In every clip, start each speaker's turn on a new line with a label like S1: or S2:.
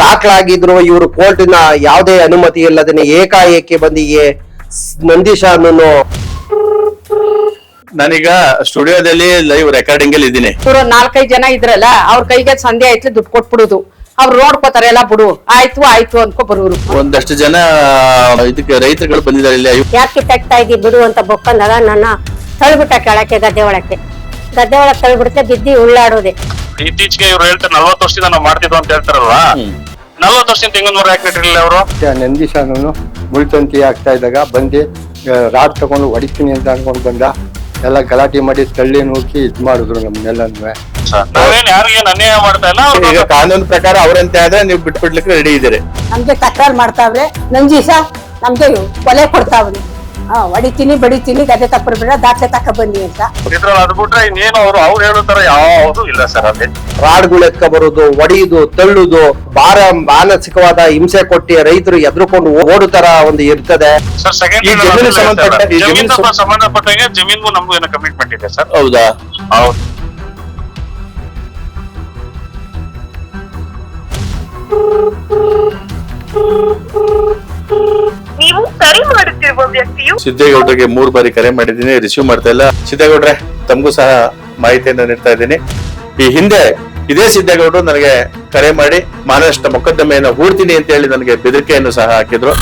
S1: ದಾಖಲಾಗಿದ್ರು ಇವರು ಕೋರ್ಟಿನ ಯಾವುದೇ ಅನುಮತಿ ಇಲ್ಲದೇ ಏಕಾಏಕಿ ಬಂದಿಗೆ ನಂದೀಶನನ್ನು
S2: ನಾನೀಗ ಸ್ಟುಡಿಯೋದಲ್ಲಿ ಲೈವ್ ರೆಕಾರ್ಡಿಂಗ್ ಅಲ್ಲಿ ಇದ್ದೀನಿ.
S3: ಇವ್ರು ನಾಲ್ಕೈದು ಜನ ಇದ್ರಲ್ಲ ಅವ್ರ ಕೈಗೆ ಸಂಧೆ ಆಯ್ತು ದುಡ್ಡು ಕೊಟ್ಬಿಡುದು. ಅವ್ರು ನೋಡ್ಕೋತಾರೆ ಎಲ್ಲ ಬಿಡು ಆಯ್ತು ಆಯ್ತು ಅನ್ಕೊ ಬರೋರು.
S2: ಒಂದಷ್ಟು ಜನ ಇದಕ್ಕೆ ರೈತರುಗಳು ಬಂದಿದ್ದಾರೆ ಇಲ್ಲಿ.
S4: ಯಾಕೆ ತಟ್ತಾ ಇದ್ದಿ ಬಿಡು ಅಂತ ಬೊಕ್ಕಂದಾಗ ನನ್ನ ತಳ್ಬಿಟ್ಟ ಕೆಳಕ್ಕೆ ಗದ್ದೆ ಒಳಕ್ಕೆ ಗದ್ದೆ ಒಳಗೆ ತಳ್ಬಿಡುತ್ತೆ ಬಿದ್ದಿ ಉಳ್ಳಾಡೋದೆ.
S5: ಇತ್ತೀಚೆಗೆ ಇವ್ರು ಹೇಳ್ತಾರೆ ನಲ್ವತ್ತು ವರ್ಷದಿಂದ ನಾವು ಮಾಡ್ತಿದ್ವು ಅಂತ ಹೇಳ್ತಾರಲ್ವಾ? ನಲ್ವತ್ತು ವರ್ಷದಿಂದ ತೆಂಗಿನ ಮರ ಯಾಕೆ ನೆಟ್ಟಿರ್ಲಿಲ್ಲ ಅವರು?
S6: ನಂದೀಶನು ಮುಳ್ತಂತಿ ಆಗ್ತಾ ಇದ್ದಾಗ ಬಂದು ರಾಡ್ ತಗೊಂಡು ಹೊಡಿತೀನಿ ಅಂತ ಅನ್ಕೊಂಡು ಬಂದ. ಎಲ್ಲ ಗಲಾಟೆ ಮಾಡಿ ತಳ್ಳಿ ನೂಕಿ ಇದ್ ಮಾಡಿದ್ರು ನಮ್ನೆಲ್ಲನೂ
S5: ನಾವೇನ್ ಯಾರಿಗೇನ್ ಅನ್ಯಾಯ ಮಾಡ್ತಾ ಇಲ್ಲ? ಅವ್ರು
S2: ಈಗ ಕಾನೂನು ಪ್ರಕಾರ ಅವರಂತೆ ಆದ್ರೆ ನೀವು ಬಿಟ್ಬಿಡ್ಲಿಕ್ಕೆ ರೆಡಿ ಇದ್ದೀರಿ.
S7: ನಮ್ಗೆ ತಕರಾರು ಮಾಡ್ತಾವ್ರೆ. ನಂಜೀಸ ನಮ್ಗೆ ಕೊಲೆ ಕೊಡ್ತಾವ್ರಿ. ಹೊಡಿತೀನಿ ಬಡಿತೀನಿ ಗದೆ ತಪ್ಪರ್ ಬಿಡ ದಾಖಲೆ ತಕ ಬನ್ನಿ ಅಂತ.
S5: ಇದ್ರಲ್ಲಿ ಅದ್ ಬಿಟ್ರೆ ಇನ್ನೇನು ಅವರು ಅವ್ರು ಹೇಳೋ ತರ ಯಾವ್ದು ಇಲ್ಲ ಸರ್ ಅಲ್ಲಿ.
S1: ರಾಡ್ಗಳು ಎತ್ಕ ಬರೋದು ಒಡೆಯುದು ತಳ್ಳುದು ಭಾರ ಮಾನಸಿಕವಾದ ಹಿಂಸೆ ಕೊಟ್ಟಿ ರೈತರು ಎದ್ರುಕೊಂಡು ಓಡುತರ ಒಂದು ಇರ್ತದೆ.
S5: ಸರ್ ಸೆಕೆಂಡ್
S2: ಈ ಜಮೀನು ಸಂಬಂಧಪಟ್ಟ- ಈ ಜಮೀನು
S5: ಜಮೀನು
S2: ಸಂ-
S5: ಸಂಬಂಧಪಟ್ಟಂಗೆ ಜಮೀನ್ಗೂ ನಮ್ಗೂ ಏನೋ ಕಮಿಟ್ಮೆಂಟ್ ಇದೆ ಸರ್.
S2: ಹೌದಾ?
S5: ಹೌದು.
S8: ನೀವು ಕರೆ ಮಾಡುತ್ತಿರುವ ವ್ಯಕ್ತಿಯು
S2: ಸಿದ್ದೇಗೌಡರಿಗೆ ಮೂರು ಬಾರಿ ಕರೆ ಮಾಡಿದ್ದೀನಿ ರಿಸೀವ್ ಮಾಡ್ತಾ ಇಲ್ಲ. ಸಿದ್ದೇಗೌಡ್ರೆ, ತಮಗೂ ಸಹ ಮಾಹಿತಿಯನ್ನು ನೀಡ್ತಾ ಇದ್ದೀನಿ. ಈ ಹಿಂದೆ ಇದೇ ಸಿದ್ದೇಗೌಡರು ನನಗೆ ಕರೆ ಮಾಡಿ ಮಾನನಷ್ಟ ಮೊಕದ್ದಮೆಯನ್ನು ಹೂಡ್ತೀನಿ ಅಂತ ಹೇಳಿ ನನಗೆ ಬೆದರಿಕೆಯನ್ನು ಸಹ ಹಾಕಿದ್ರು.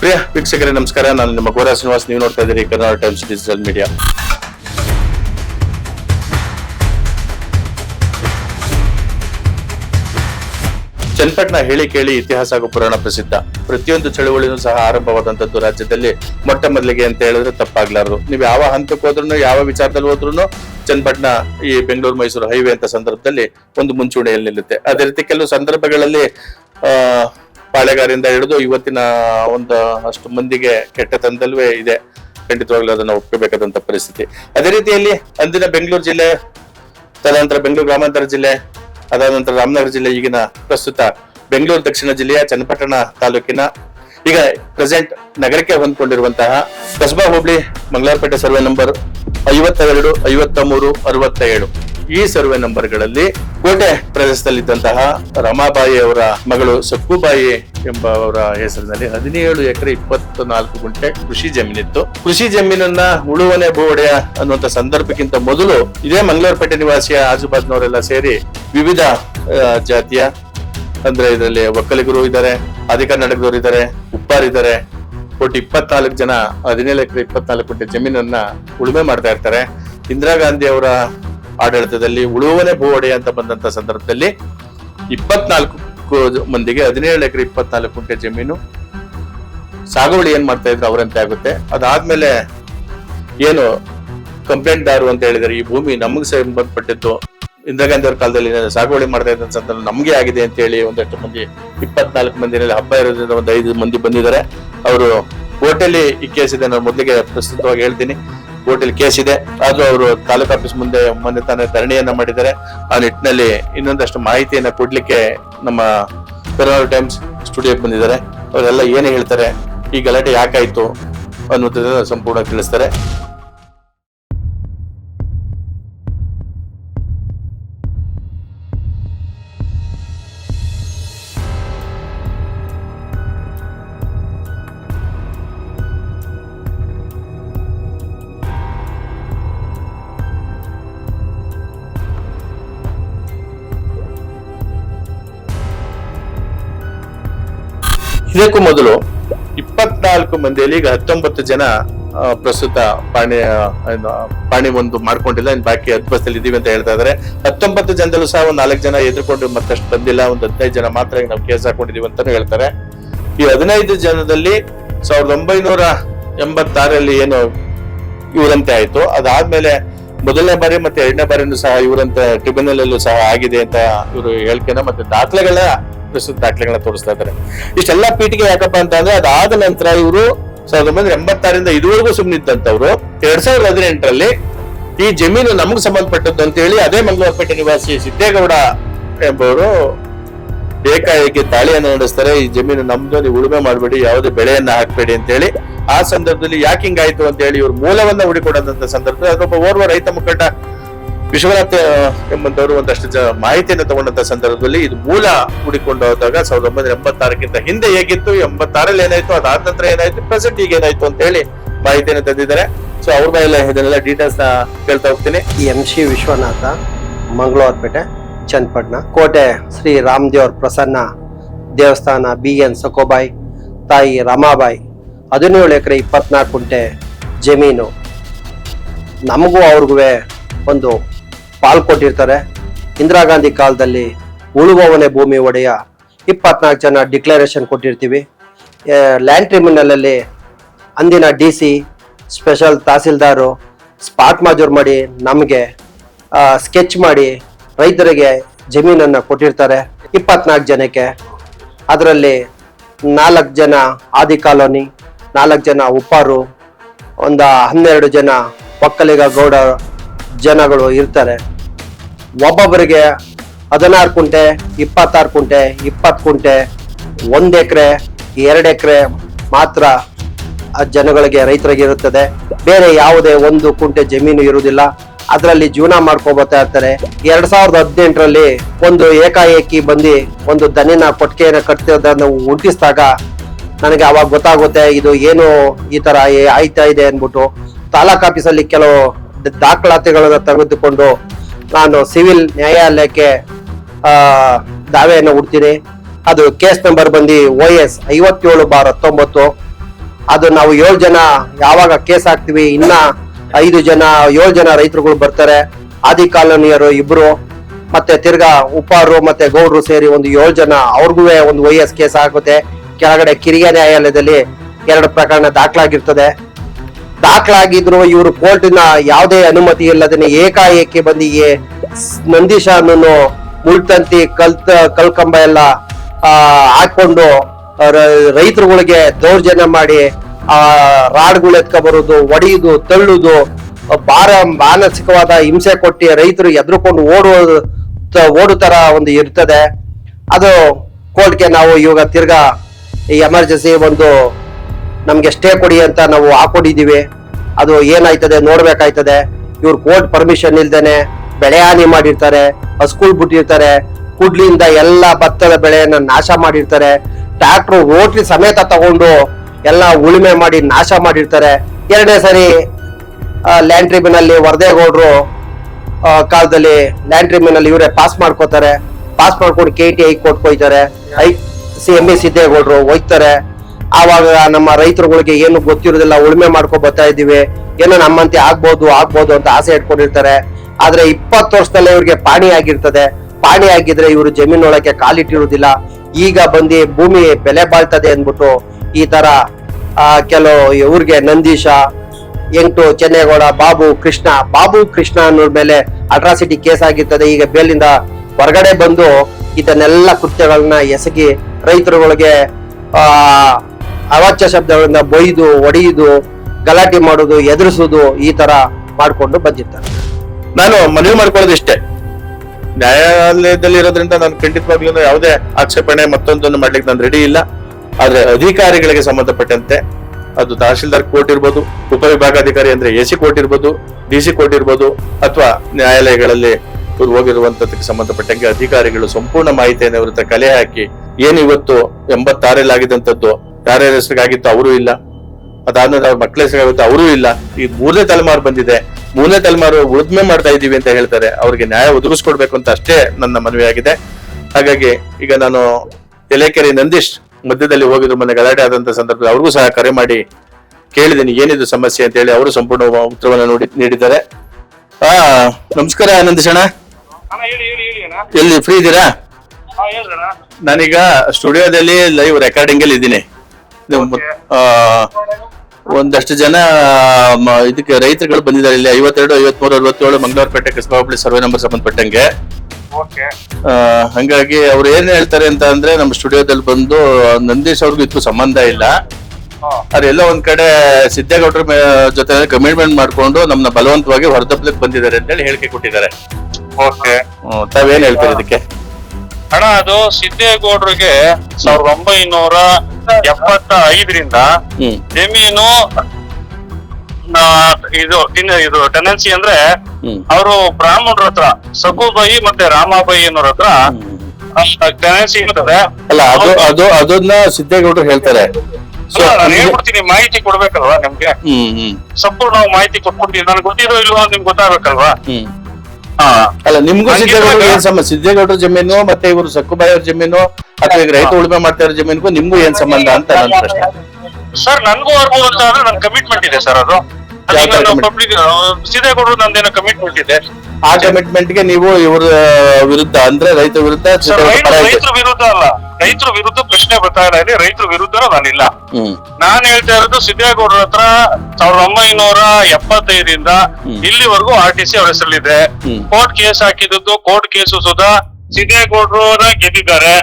S2: ಪ್ರಿಯ ವೀಕ್ಷಕರೇ, ನಮಸ್ಕಾರ. ನಾನು ನಿಮ್ಮ ಗೋರಾ ಶ್ರೀನಿವಾಸ್. ನೀವು ನೋಡ್ತಾ ಇದ್ದೀರಿ Karnataka Times digital media. Channapatna ಹೇಳಿ ಕೇಳಿ ಇತಿಹಾಸ ಹಾಗೂ ಪುರಾಣ ಪ್ರಸಿದ್ಧ. ಪ್ರತಿಯೊಂದು ಚಳುವಳಿನೂ ಸಹ ಆರಂಭವಾದಂತದ್ದು ರಾಜ್ಯದಲ್ಲಿ ಮೊಟ್ಟ ಮೊದಲಿಗೆ ಅಂತ ಹೇಳಿದ್ರೆ ತಪ್ಪಾಗ್ಲಾರದು. ನೀವು ಯಾವ ಹಂತಕ್ಕೆ ಹೋದ್ರು ಯಾವ ವಿಚಾರದಲ್ಲಿ ಹೋದ್ರು ಚನ್ನಪಟ್ಟಣ ಈ ಬೆಂಗಳೂರು ಮೈಸೂರು ಹೈವೇ ಅಂತ ಸಂದರ್ಭದಲ್ಲಿ ಒಂದು ಮುಂಚೂಣಿಯಲ್ಲಿ ನಿಲ್ಲುತ್ತೆ. ಅದೇ ರೀತಿ ಕೆಲವು ಸಂದರ್ಭಗಳಲ್ಲಿ, ಆ ಪಾಳೆಗಾರಿಂದ ಹಿಡಿದು ಇವತ್ತಿನ ಒಂದು ಅಷ್ಟು ಮಂದಿಗೆ ಕೆಟ್ಟತನದಲ್ವೇ ಇದೆ. ಖಂಡಿತವಾಗ್ಲೂ ಅದನ್ನ ಒಪ್ಪಬೇಕಾದಂತ ಪರಿಸ್ಥಿತಿ. ಅದೇ ರೀತಿಯಲ್ಲಿ ಅಂದಿನ ಬೆಂಗಳೂರು ಜಿಲ್ಲೆ, ತದನಂತರ ಬೆಂಗಳೂರು ಗ್ರಾಮಾಂತರ ಜಿಲ್ಲೆ ಅದಾದ ನಂತರ ರಾಮನಗರ ಜಿಲ್ಲೆ ಈಗಿನ ಪ್ರಸ್ತುತ ಬೆಂಗಳೂರು ದಕ್ಷಿಣ ಜಿಲ್ಲೆಯ ಚನ್ನಪಟ್ಟಣ ತಾಲೂಕಿನ ಈಗ ಪ್ರೆಸೆಂಟ್ ನಗರಕ್ಕೆ ಹೊಂದಿಕೊಂಡಿರುವಂತಹ ಕಸ್ಬಾ ಹೋಬಳಿ ಮಂಗಳಾರಪೇಟೆ ಸರ್ವೆ ನಂಬರ್ ಐವತ್ತೆರಡು ಐವತ್ತ ಮೂರು ಅರವತ್ತ ಏಳು ಈ ಸರ್ವೆ ನಂಬರ್ಗಳಲ್ಲಿ ಕೋಟೆ ಪ್ರದೇಶದಲ್ಲಿದ್ದಂತಹ ರಮಾಬಾಯಿ ಅವರ ಮಗಳು ಸಕ್ಕುಬಾಯಿ ಎಂಬವರ ಹೆಸರಿನಲ್ಲಿ ಹದಿನೇಳು ಎಕರೆ ಇಪ್ಪತ್ತು ನಾಲ್ಕು ಗುಂಟೆ ಕೃಷಿ ಜಮೀನಿತ್ತು. ಕೃಷಿ ಜಮೀನನ್ನ ಉಳುವನೆ ಬೋಡೆಯ ಅನ್ನುವಂತ ಸಂದರ್ಭಕ್ಕಿಂತ ಮೊದಲು ಇದೇ ಮಂಗಳೂರುಪೇಟೆ ನಿವಾಸಿಯ ಆಜುಬಾಜ್ನವರೆಲ್ಲ ಸೇರಿ ವಿವಿಧ ಜಾತಿಯ, ಅಂದ್ರೆ ಇದರಲ್ಲಿ ಒಕ್ಕಲಿಗರು ಇದ್ದಾರೆ ಆದಿಕರ್ನಾಟಕದವರು ಇದ್ದಾರೆ ಉಪ್ಪಾರಿದ್ದಾರೆ ಒಟ್ಟು ಇಪ್ಪತ್ನಾಲ್ಕು ಜನ ಹದಿನೇಳು ಎಕರೆ ಇಪ್ಪತ್ನಾಲ್ಕು ಗುಂಟೆ ಜಮೀನನ್ನ ಉಳುಮೆ ಮಾಡ್ತಾ ಇರ್ತಾರೆ. ಇಂದಿರಾ ಗಾಂಧಿ ಅವರ ಆಡಳಿತದಲ್ಲಿ ಉಳುವನೆ ಭೂ ಒಡೆಯ ಅಂತ ಬಂದಂತ ಸಂದರ್ಭದಲ್ಲಿ ಇಪ್ಪತ್ನಾಲ್ಕು ಮಂದಿಗೆ ಹದಿನೇಳು ಎಕರೆ ಇಪ್ಪತ್ನಾಲ್ಕು ಗುಂಟೆ ಜಮೀನು. ಸಾಗುವಳಿ ಏನ್ ಮಾಡ್ತಾ ಇದ್ರು ಅವರಂತೆ ಆಗುತ್ತೆ. ಅದಾದ್ಮೇಲೆ ಏನು ಕಂಪ್ಲೇಂಟ್ ದಾರು ಅಂತ ಹೇಳಿದ್ರೆ, ಈ ಭೂಮಿ ನಮಗೆ ಸಂಬಂಧಪಟ್ಟಿದ್ದು ಇಂದಿರಾ ಗಾಂಧಿ ಕಾಲದಲ್ಲಿ ಸಾಗುವಳಿ ಮಾಡ್ತಾ ಇದ್ದಂತ ಸಂದರ್ಭ ನಮ್ಗೆ ಆಗಿದೆ ಅಂತ ಹೇಳಿ ಒಂದಷ್ಟು ಮಂದಿ, ಇಪ್ಪತ್ನಾಲ್ಕು ಮಂದಿನಲ್ಲಿ ಹಬ್ಬ ಇರೋದ್ರಿಂದ ಒಂದು ಐದು ಮಂದಿ ಬಂದಿದ್ದಾರೆ. ಅವರು ಕೋರ್ಟಲ್ಲಿ ಈ ಕೇಸ್ ನಾನು ಮೊದಲಿಗೆ ಪ್ರಸ್ತುತವಾಗಿ ಹೇಳ್ತೀನಿ. ಕೋರ್ಟಲ್ಲಿ ಕೇಸ್ ಇದೆ. ಆದ್ರೂ ಅವರು ತಾಲೂಕು ಆಫೀಸ್ ಮುಂದೆ ಮೊನ್ನೆ ತಾನೇ ಧರಣಿಯನ್ನ ಮಾಡಿದ್ದಾರೆ. ಆ ನಿಟ್ಟಿನಲ್ಲಿ ಇನ್ನೊಂದಷ್ಟು ಮಾಹಿತಿಯನ್ನ ಕೊಡ್ಲಿಕ್ಕೆ ನಮ್ಮ ಕರ್ನಾಟಕ ಟೈಮ್ಸ್ ಸ್ಟುಡಿಯೋಗೆ ಬಂದಿದ್ದಾರೆ. ಅವರೆಲ್ಲ ಏನು ಹೇಳ್ತಾರೆ, ಈ ಗಲಾಟೆ ಯಾಕಾಯ್ತು ಅನ್ನೋದನ್ನ ಸಂಪೂರ್ಣ ತಿಳಿಸ್ತಾರೆ. ಇದಕ್ಕೂ ಮೊದಲು ಇಪ್ಪತ್ನಾಲ್ಕು ಮಂದಿಯಲ್ಲಿ ಈಗ ಹತ್ತೊಂಬತ್ತು ಜನ ಪ್ರಸ್ತುತ ಪಾಣಿ ಪಾಣಿ ಒಂದು ಮಾಡ್ಕೊಂಡಿಲ್ಲ ಇನ್ ಬಾಕಿ ಬಸ್ಸಲ್ಲಿ ಇದೀವಿ ಅಂತ ಹೇಳ್ತಾ ಇದಾರೆ. ಹತ್ತೊಂಬತ್ತು ಜನದಲ್ಲೂ ಸಹ ಒಂದು ನಾಲ್ಕು ಜನ ಎದುರ್ಕೊಂಡು ಮತ್ತಷ್ಟು ಬಂದಿಲ್ಲ, ಒಂದು ಹದಿನೈದು ಜನ ಮಾತ್ರ ನಾವು ಕೇಸ್ ಹಾಕೊಂಡಿದೀವಿ ಅಂತಾನು ಹೇಳ್ತಾರೆ. ಈ ಹದಿನೈದು ಜನದಲ್ಲಿ ಸಾವಿರದ ಒಂಬೈನೂರ ಎಂಬತ್ತಾರಲ್ಲಿ ಏನು ಇವರಂತೆ ಆಯ್ತು. ಅದಾದ್ಮೇಲೆ ಮೊದಲನೇ ಬಾರಿ ಮತ್ತೆ ಎರಡನೇ ಬಾರಿನೂ ಸಹ ಇವರಂತೆ ಟ್ರಿಬ್ಯುನಲ್ ಅಲ್ಲೂ ಸಹ ಆಗಿದೆ ಅಂತ ಇವರು ಹೇಳಿಕೆನ ಮತ್ತೆ ದಾಖಲೆಗಳ ಪ್ರಸ್ತುತ ದಾಖಲೆಗಳನ್ನ ತೋರಿಸ್ತಾ ಇದ್ದಾರೆ. ಇಷ್ಟೆಲ್ಲ ಪೀಠಿಗೆ ಯಾಕಪ್ಪ ಅಂತ ಅಂದ್ರೆ ಅದಾದ ನಂತರ ಇವರು ಸಾವಿರದ ಒಂಬೈನೂರ ಎಂಬತ್ತಾರಿಂದ ಇದುವರೆಗೂ ಸುಮ್ಮನಿದ್ದಂತವ್ರು ಎರಡ್ ಸಾವಿರದ ಹದಿನೆಂಟರಲ್ಲಿ ಈ ಜಮೀನು ನಮಗೆ ಸಂಬಂಧಪಟ್ಟದ್ದು ಅಂತ ಹೇಳಿ ಅದೇ ಮಂಗಳೂರುಪೇಟೆ ನಿವಾಸಿ ಸಿದ್ದೇಗೌಡ ಎಂಬವರು ಏಕಾಏಕಿ ತಾಳಿಯನ್ನು ನಡೆಸ್ತಾರೆ, ಈ ಜಮೀನು ನಮ್ದು, ನೀವು ಉಳುಮೆ ಮಾಡಬೇಡಿ, ಯಾವುದೇ ಬೆಳೆಯನ್ನ ಹಾಕ್ಬೇಡಿ ಅಂತ ಹೇಳಿ. ಆ ಸಂದರ್ಭದಲ್ಲಿ ಯಾಕೆ ಹಿಂಗಾಯ್ತು ಅಂತ ಹೇಳಿ ಇವ್ರ ಮೂಲವನ್ನ ಹುಡಿಕೊಡದಂತ ಸಂದರ್ಭದಲ್ಲಿ ಅದೊಬ್ಬ ಓರ್ವ ರೈತ ಮುಖಂಡ ವಿಶ್ವನಾಥ್ ಎಂಬಂತವರು ಒಂದಷ್ಟು ಜ ಮಾಹಿತಿಯನ್ನು ತಗೊಂಡಂತ ಸಂದರ್ಭದಲ್ಲಿ ಇದು ಮೂಲ ಹುಡಿಕೊಂಡು ಹೋದಾಗ ಸಾವಿರದ ಒಂಬೈನೂರ ಎಂಬತ್ತಾರಕ್ಕಿಂತ ಹಿಂದೆ ಹೇಗಿತ್ತು, ಎಂಬತ್ತಾರಲ್ಲಿ ಏನಾಯ್ತು, ಅದಾದ ನಂತರ ಏನಾಯ್ತು ಪ್ರೆಸೆಂಟ್ ಈಗ ಏನಾಯ್ತು ಅಂತ ಹೇಳಿ ಮಾಹಿತಿಯನ್ನು ತಂದಿದ್ದಾರೆ. ಸೊ ಅವ್ರ ಮೇಲೆ ಇದನ್ನೆಲ್ಲ ಡೀಟೇಲ್ಸ್ನ ಕೇಳ್ತಾ ಹೋಗ್ತೀನಿ.
S1: M C Vishwanatha Mangalwarpete Channapatna. ಕೋಟೆ ಶ್ರೀ ರಾಮದೇವ್ರ ಪ್ರಸನ್ನ, ದೇವಸ್ಥಾನ ಬಿ ಎನ್ ಸಕೋಬಾಯಿ ತಾಯಿ ರಮಾಬಾಯಿ, ಹದಿನೇಳು ಎಕರೆ ಇಪ್ಪತ್ನಾಲ್ಕು ಕುಂಟೆ ಜಮೀನು. ನಮಗೂ ಅವ್ರಿಗೂ ಒಂದು ಪಾಲ್ ಕೊಟ್ಟಿರ್ತಾರೆ ಇಂದಿರಾ ಗಾಂಧಿ ಕಾಲದಲ್ಲಿ ಉಳುವವನೇ ಭೂಮಿ ಒಡೆಯ ಇಪ್ಪತ್ನಾಲ್ಕು ಜನ ಡಿಕ್ಲರೇಷನ್ ಕೊಟ್ಟಿರ್ತೀವಿ. ಲ್ಯಾಂಡ್ ಟ್ರಿಬ್ಯುನಲಲ್ಲಿ ಅಂದಿನ D C, special tahsildar spot ಮಾಜೂರ್ ಮಾಡಿ ನಮಗೆ ಸ್ಕೆಚ್ ಮಾಡಿ ರೈತರಿಗೆ ಜಮೀನನ್ನು ಕೊಟ್ಟಿರ್ತಾರೆ ಇಪ್ಪತ್ನಾಲ್ಕು ಜನಕ್ಕೆ. ಅದರಲ್ಲಿ ನಾಲ್ಕು ಜನ ಆದಿ ಕಾಲೋನಿ, ನಾಲ್ಕು ಜನ ಉಪ್ಪಾರು, ಒಂದು ಹನ್ನೆರಡು ಜನ ಒಕ್ಕಲಿಗ ಗೌಡ ಜನಗಳು ಇರ್ತಾರೆ. ಒಬ್ಬೊಬ್ಬರಿಗೆ ಹದಿನಾರು ಕುಂಟೆ, ಇಪ್ಪತ್ತಾರು ಕುಂಟೆ, ಇಪ್ಪತ್ತು ಕುಂಟೆ, ಒಂದು ಎಕರೆ, ಎರಡು ಎಕರೆ ಮಾತ್ರ ಜನಗಳಿಗೆ, ರೈತರಿಗೆ ಇರುತ್ತದೆ. ಬೇರೆ ಯಾವುದೇ ಒಂದು ಕುಂಟೆ ಜಮೀನು ಇರುವುದಿಲ್ಲ. ಅದರಲ್ಲಿ ಜೀವನ ಮಾಡ್ಕೋಬೋತಾ ಇರ್ತಾರೆ ಎರಡ್ ಸಾವಿರದ ಹದಿನೆಂಟರಲ್ಲಿ ಒಂದು ಏಕಾಏಕಿ ಬಂದು ಒಂದು ದನಿನ ಕೊಟ್ಟಿಗೆಯನ್ನು ಕಟ್ತಿರೋದನ್ನು ಹುಟ್ಟಿಸಿದಾಗ ನನಗೆ ಅವಾಗ ಗೊತ್ತಾಗುತ್ತೆ, ಇದು ಏನು ಈ ತರ ಆಯ್ತಾ ಇದೆ ಅಂದ್ಬಿಟ್ಟು ತಾಲೂಕ್ ಆಫೀಸಲ್ಲಿ ಕೆಲವು ದಾಖಲಾತಿಗಳನ್ನು ತೆಗೆದುಕೊಂಡು ನಾನು ಸಿವಿಲ್ ನ್ಯಾಯಾಲಯಕ್ಕೆ ದಾವೆಯನ್ನು ಹುಡ್ತೀನಿ ಅದು ಕೇಸ್ ನಂಬರ್ ಬಂದು ಓ ಎಸ್ ಐವತ್ತೇಳು ಬಾರ್ ಹತ್ತೊಂಬತ್ತು. ಅದು ನಾವು ಏಳು ಜನ ಯಾವಾಗ ಕೇಸ್ ಹಾಕ್ತೀವಿ, ಇನ್ನ ಐದು ಜನ, ಏಳು ಜನ ರೈತರುಗಳು ಬರ್ತಾರೆ. ಆದಿ ಕಾಲೋನಿಯರು ಇಬ್ರು, ಮತ್ತೆ ತಿರ್ಗಾ ಉಪ್ಪಾರು ಮತ್ತೆ ಗೌಡ್ರು ಸೇರಿ ಒಂದು ಏಳು ಜನ ಅವ್ರಿಗೂ ಒಂದು ವೈ ಎಸ್ ಕೇಸ್ ಆಗುತ್ತೆ ಕೆಳಗಡೆ ಕಿರಿಯ ನ್ಯಾಯಾಲಯದಲ್ಲಿ ಎರಡು ಪ್ರಕರಣ ದಾಖಲಾಗಿರ್ತದೆ. ದಾಖಲಾಗಿದ್ರು, ಇವರು ಕೋರ್ಟಿನ ಯಾವುದೇ ಅನುಮತಿ ಇಲ್ಲದನೆ ಏಕಾಏಕಿ ಬಂದು ಈ ನಂದೀಶ ಅನ್ನೋನು ಮುಳ್ತಂತಿ, ಕಲ್ತ, ಕಲ್ಕಂಬ ಎಲ್ಲ ಹಾಕೊಂಡು ರೈತರುಗಳಿಗೆ ದೌರ್ಜನ್ಯ ಮಾಡಿ, ಆ, ರಾಡ್ಗಳು ಎತ್ಕ ಬರೋದು ಒಡೆಯುದು, ತಳ್ಳುದು, ಭಾರ, ಮಾನಸಿಕವಾದ ಹಿಂಸೆ ಕೊಟ್ಟು ರೈತರು ಎದ್ರುಕೊಂಡು ಓಡುವ ಓಡು ತರ ಒಂದು ಇರ್ತದೆ. ಅದು ಕೋರ್ಟ್ಗೆ ನಾವು ಇವಾಗ ತಿರ್ಗಾ ಈ ಎಮರ್ಜೆನ್ಸಿ ಒಂದು ನಮ್ಗೆ ಸ್ಟೇ ಕೊಡಿ ಅಂತ ನಾವು ಹಾಕೊಂಡಿದೀವಿ. ಅದು ಏನಾಯ್ತದೆ ನೋಡ್ಬೇಕಾಯ್ತದೆ. ಇವ್ರು ಕೋರ್ಟ್ ಪರ್ಮಿಷನ್ ಇಲ್ದೇನೆ ಬೆಳೆ ಹಾನಿ ಮಾಡಿರ್ತಾರೆ ಹಸ್ಕೂಲ್ ಬಿಟ್ಟಿರ್ತಾರೆ, ಕುಡ್ಲಿಂದ ಎಲ್ಲ ಭತ್ತದ ಬೆಳೆಯನ್ನ ನಾಶ ಮಾಡಿರ್ತಾರೆ. ಟ್ರಾಕ್ಟರ್ ರೋಟ್ರಿ ಸಮೇತ ತಗೊಂಡು ಎಲ್ಲ ಉಳುಮೆ ಮಾಡಿ ನಾಶ ಮಾಡಿರ್ತಾರೆ. ಎರಡನೇ ಸರಿ ಲ್ಯಾಂಡ್ ಟ್ರಿಬ್ಯುನಲ್ಲಿ ವರದೇಗೌಡರು ಕಾಲದಲ್ಲಿ ಲ್ಯಾಂಡ್ ಟ್ರಿಬ್ಯುನಲ್ಲಿ ಇವರೇ ಪಾಸ್ ಮಾಡ್ಕೋತಾರೆ. ಪಾಸ್ ಮಾಡ್ಕೊಂಡು ಕೆ ಟಿ ಐ ಕೊಟ್ಕೊಯ್ತಾರೆ ಐ, ಸಿ ಎಂ ಬಿ ಸಿದ್ದೇಗೌಡರು ಹೋಯ್ತಾರೆ ಆವಾಗ ನಮ್ಮ ರೈತರುಗಳಿಗೆ ಏನು ಗೊತ್ತಿರೋದಿಲ್ಲ, ಉಳುಮೆ ಮಾಡ್ಕೊ ಬರ್ತಾ ಇದೀವಿ ಏನೋ ನಮ್ಮಂತೆ ಆಗ್ಬೋದು ಆಗ್ಬೋದು ಅಂತ ಆಸೆ ಇಟ್ಕೊಂಡಿರ್ತಾರೆ. ಆದ್ರೆ ಇಪ್ಪತ್ತು ವರ್ಷದಲ್ಲೇ ಇವ್ರಿಗೆ ಪಾಣಿ ಆಗಿರ್ತದೆ. ಪಾಣಿ ಆಗಿದ್ರೆ ಇವರು ಜಮೀನೊಳಗೆ ಕಾಲಿಟ್ಟಿರುವುದಿಲ್ಲ. ಈಗ ಬಂದು ಭೂಮಿ ಬೆಲೆ ಬಾಳ್ತದೆ ಅಂದ್ಬಿಟ್ಟು ಈ ತರ ಕೆಲವು ಇವ್ರಿಗೆ ನಂದೀಶ, ಎಂಟು ಚೆನ್ನೇಗೌಡ, ಬಾಬು ಕೃಷ್ಣ ಬಾಬು ಕೃಷ್ಣ ಅನ್ನೋರ್ ಮೇಲೆ ಅಟ್ರಾಸಿಟಿ ಕೇಸ್ ಆಗಿರ್ತದೆ. ಈಗ ಬೇಲಿಂದ ಹೊರಗಡೆ ಬಂದು ಇದನ್ನೆಲ್ಲ ಕೃತ್ಯಗಳನ್ನ ಎಸಗಿ ರೈತರುಗಳಿಗೆ, ಆ ಅವಾಚ್ಯ ಶಬ್ದಗಳಿಂದ ಬೊಯ್ದು ಒಡೆಯುದು, ಗಲಾಟೆ ಮಾಡೋದು, ಎದುರಿಸೋದು ಈ ತರ ಮಾಡ್ಕೊಂಡು ಬಂದಿರ್ತಾರೆ
S2: ನಾನು ಮನವಿ ಮಾಡ್ಕೊಳ್ಳೋದು ಇಷ್ಟೇ. ನ್ಯಾಯಾಲಯದಲ್ಲಿ ಇರೋದ್ರಿಂದ ನಾನು ಖಂಡಿತವಾಗ್ಲೂ ಯಾವುದೇ ಆಕ್ಷೇಪಣೆ ಮತ್ತೊಂದನ್ನು ಮಾಡ್ಲಿಕ್ಕೆ ನಾನು ರೆಡಿ ಇಲ್ಲ. ಆದ್ರೆ ಅಧಿಕಾರಿಗಳಿಗೆ ಸಂಬಂಧಪಟ್ಟಂತೆ ಅದು ತಹಶೀಲ್ದಾರ್ ಕೋರ್ಟ್ ಇರ್ಬೋದು, ಉಪವಿಭಾಗಾಧಿಕಾರಿ ಅಂದ್ರೆ ಎ ಸಿ ಕೋರ್ಟ್ ಇರ್ಬೋದು, ಡಿ ಸಿ ಕೋರ್ಟ್ ಇರ್ಬೋದು, ಅಥವಾ ನ್ಯಾಯಾಲಯಗಳಲ್ಲಿ ಇವ್ರು ಹೋಗಿರುವಂತದಕ್ಕೆ ಸಂಬಂಧಪಟ್ಟಂಗೆ ಅಧಿಕಾರಿಗಳು ಸಂಪೂರ್ಣ ಮಾಹಿತಿಯನ್ನು ಇವ್ರ ಕಲೆ ಹಾಕಿ, ಏನು ಇವತ್ತು ಎಂಬತ್ತಾರಲ್ಲಿ ಆಗಿದ್ದಂಥದ್ದು ಯಾರ್ಯಾರ ಹೆಸರಿಗಾಗಿತ್ತು ಅವರು ಇಲ್ಲ. ಅದಾದ್ಮೇಲೆ ಅವ್ರ ಮಕ್ಕಳ ಹೆಸರಾಗುತ್ತೆ ಅವರೂ ಇಲ್ಲ. ಈ ಮೂರನೇ ತಲೆಮಾರು ಬಂದಿದೆ. ಮೂರನೇ ತಲೆಮಾರು ಉಳುಮೆ ಮಾಡ್ತಾ ಇದ್ದೀವಿ ಅಂತ ಹೇಳ್ತಾರೆ. ಅವ್ರಿಗೆ ನ್ಯಾಯ ಒದಗಿಸ್ಕೊಡ್ಬೇಕು ಅಂತ ಅಷ್ಟೇ ನನ್ನ ಮನವಿ ಆಗಿದೆ. ಹಾಗಾಗಿ ಈಗ ನಾನು ಎಲೆಕೆರೆ ನಂದೀಶ್ ಮಧ್ಯದಲ್ಲಿ ಹೋಗಿದ್ರು ಮೊನ್ನೆ ಗಲಾಟೆ ಆದಂತ ಸಂದರ್ಭದಲ್ಲಿ ಅವ್ರಿಗೂ ಸಹ ಕರೆ ಮಾಡಿ ಕೇಳಿದ್ದೀನಿ. ಏನಿದು ಸಮಸ್ಯೆ ಅಂತ ಹೇಳಿ ಅವರು ಸಂಪೂರ್ಣ ಉತ್ತರವನ್ನು ನೋಡಿ ನೀಡಿದ್ದಾರೆ. ಆ ನಮಸ್ಕಾರ ನಂದೀಶ್ ಅಣ್ಣ. ಎಲ್ಲಿ ಫ್ರೀ ಇದ್ದೀರಾ ನಾನೀಗ ಸ್ಟುಡಿಯೋದಲ್ಲಿ ಲೈವ್ ರೆಕಾರ್ಡಿಂಗ್ ಅಲ್ಲಿ ಇದ್ದೀನಿ. ಒಂದಷ್ಟು ಜನ ಇದಕ್ಕೆ ರೈತರುಗಳು ಬಂದಿದ್ದಾರೆ ಇಲ್ಲಿ. ಐವತ್ತೆರಡು ಐವತ್ಮೂರು ಅರವತ್ತೇಳು ಮಂಗಳೂರುಪೇಟೆ ಕಸ್ಬಾ ಹೋಬಳಿ ಸರ್ವೆ ನಂಬರ್ ಸಂಬಂಧಪಟ್ಟಂಗೆ. ಹಂಗಾಗಿ ಅವ್ರು ಏನ್ ಹೇಳ್ತಾರೆ ಅಂತ ಅಂದ್ರೆ ನಮ್ಮ ಸ್ಟುಡಿಯೋದಲ್ಲಿ ಬಂದು ನಂದೀಶ್ ಅವ್ರಿಗೂ ಇದಕ್ಕೂ ಸಂಬಂಧ ಇಲ್ಲ. ಅವರೆಲ್ಲ ಎಲ್ಲೋ ಒಂದ್ ಕಡೆ ಸಿದ್ದೇಗೌಡರ ಜೊತೆ ಕಮಿಟ್ಮೆಂಟ್ ಮಾಡ್ಕೊಂಡು ನಮ್ನ ಬಲವಂತವಾಗಿ ಹೊರದಪ್ಪಲಿಕ್ಕೆ ಬಂದಿದ್ದಾರೆ ಅಂತ ಹೇಳಿ ಹೇಳಿಕೆ ಕೊಟ್ಟಿದ್ದಾರೆ. ತಾವೇನ್ ಹೇಳ್ತಾರೆ ಇದಕ್ಕೆ?
S5: ಅಣ್ಣ ಅದು ಸಿದ್ದೇಗೌಡ್ರಿಗೆ ಸಾವಿರದ ಒಂಬೈನೂರ ಎಪ್ಪತ್ತ ಐದರಿಂದ ಜಮೀನು ಇದು ಇನ್ನು ಇದು ಟೆನೆನ್ಸಿ ಅಂದ್ರೆ ಅವರು ಬ್ರಾಹ್ಮಣರ ಹತ್ರ ಸಗುಬಾಯಿ ಮತ್ತೆ ರಾಮಾಬಾಯಿ ಅನ್ನೋರ ಹತ್ರ ಟೆನೆನ್ಸಿ ಇರ್ತದೆ.
S2: ಅಲ್ಲ ಅದು ಅದು ಅದನ್ನ ಸಿದ್ದೇಗೌಡರು ಹೇಳ್ತಾರೆ.
S5: ಹೇಳ್ಬಿಡ್ತೀನಿ ಮಾಹಿತಿ ಕೊಡ್ಬೇಕಲ್ವಾ ನಿಮ್ಗೆ? ಸಂಪೂರ್ಣ ಮಾಹಿತಿ ಕೊಟ್ಬಿಡ್ತೀನಿ. ನನ್ಗೆ ಗೊತ್ತಿರೋ ಇಲ್ವೋ ನಿಮ್ಗೆ ಗೊತ್ತಾಗ್ಬೇಕಲ್ವಾ?
S2: ಅಲ್ಲ ನಿಮ್ಗೂ ಸಿದ್ದೇಗೌಡರು ಏನ್ ಸಂಬಂಧ? ಸಿದ್ದೇಗೌಡರ ಜಮೀನು ಮತ್ತೆ ಇವರು ಸಕ್ಕುಬಾಯಿ ಅವ್ರ ಜಮೀನು ಅಥವಾ ಈಗ ರೈತ ಉಳುಮೆ ಮಾಡ್ತಾ ಇರೋ ಜಮೀನಿಗೂ ನಿಮ್ಗೂ ಏನ್ ಸಂಬಂಧ ಅಂತ ನನ್ನ ಪ್ರಶ್ನೆ.
S5: ಸರ್ ನನ್ಗೂ ಅವ್ರಿಗೂ ಅಂತ ಅಂದ್ರೆ ನನ್ ಕಮಿಟ್ಮೆಂಟ್ ಇದೆ ಸರ್ ಅದು. ಸಿದ್ದೇಗೌಡರು ನಂದೇನೋ ಕಮಿಟ್ಮೆಂಟ್ ಇದೆ.
S2: ಆ ಕಮಿಟ್ಮೆಂಟ್ಗೆ ನೀವು ಇವರ ವಿರುದ್ಧ ಅಂದ್ರೆ ರೈತ ವಿರುದ್ಧ
S5: ರೈತರ ವಿರುದ್ಧ ಅಲ್ಲ. ರೈತರ ವಿರುದ್ಧ ಪ್ರಶ್ನೆ ಬರ್ತಾ ಇದೆ. ರೈತರ ವಿರುದ್ಧ ನಾನಿಲ್ಲ. ನಾನ್ ಹೇಳ್ತಾ ಇರೋದು ಸಿದ್ದೇಗೌಡರ ಹತ್ರ ಸಾವಿರದ ಒಂಬೈನೂರ ಎಪ್ಪತ್ತೈದರಿಂದ. ಇಲ್ಲಿವರೆಗೂ ಆರ್ ಟಿ ಸಿ ಅವ್ರ ಹೆಸರಲ್ಲಿದೆ. ಕೋರ್ಟ್ ಕೇಸ್ ಹಾಕಿದ್ದು ಕೋರ್ಟ್ ಕೇಸು ಸುಧಾ ಸಿದ್ದೇಗೌಡರ ಗೆದ್ದಿದ್ದಾರೆ.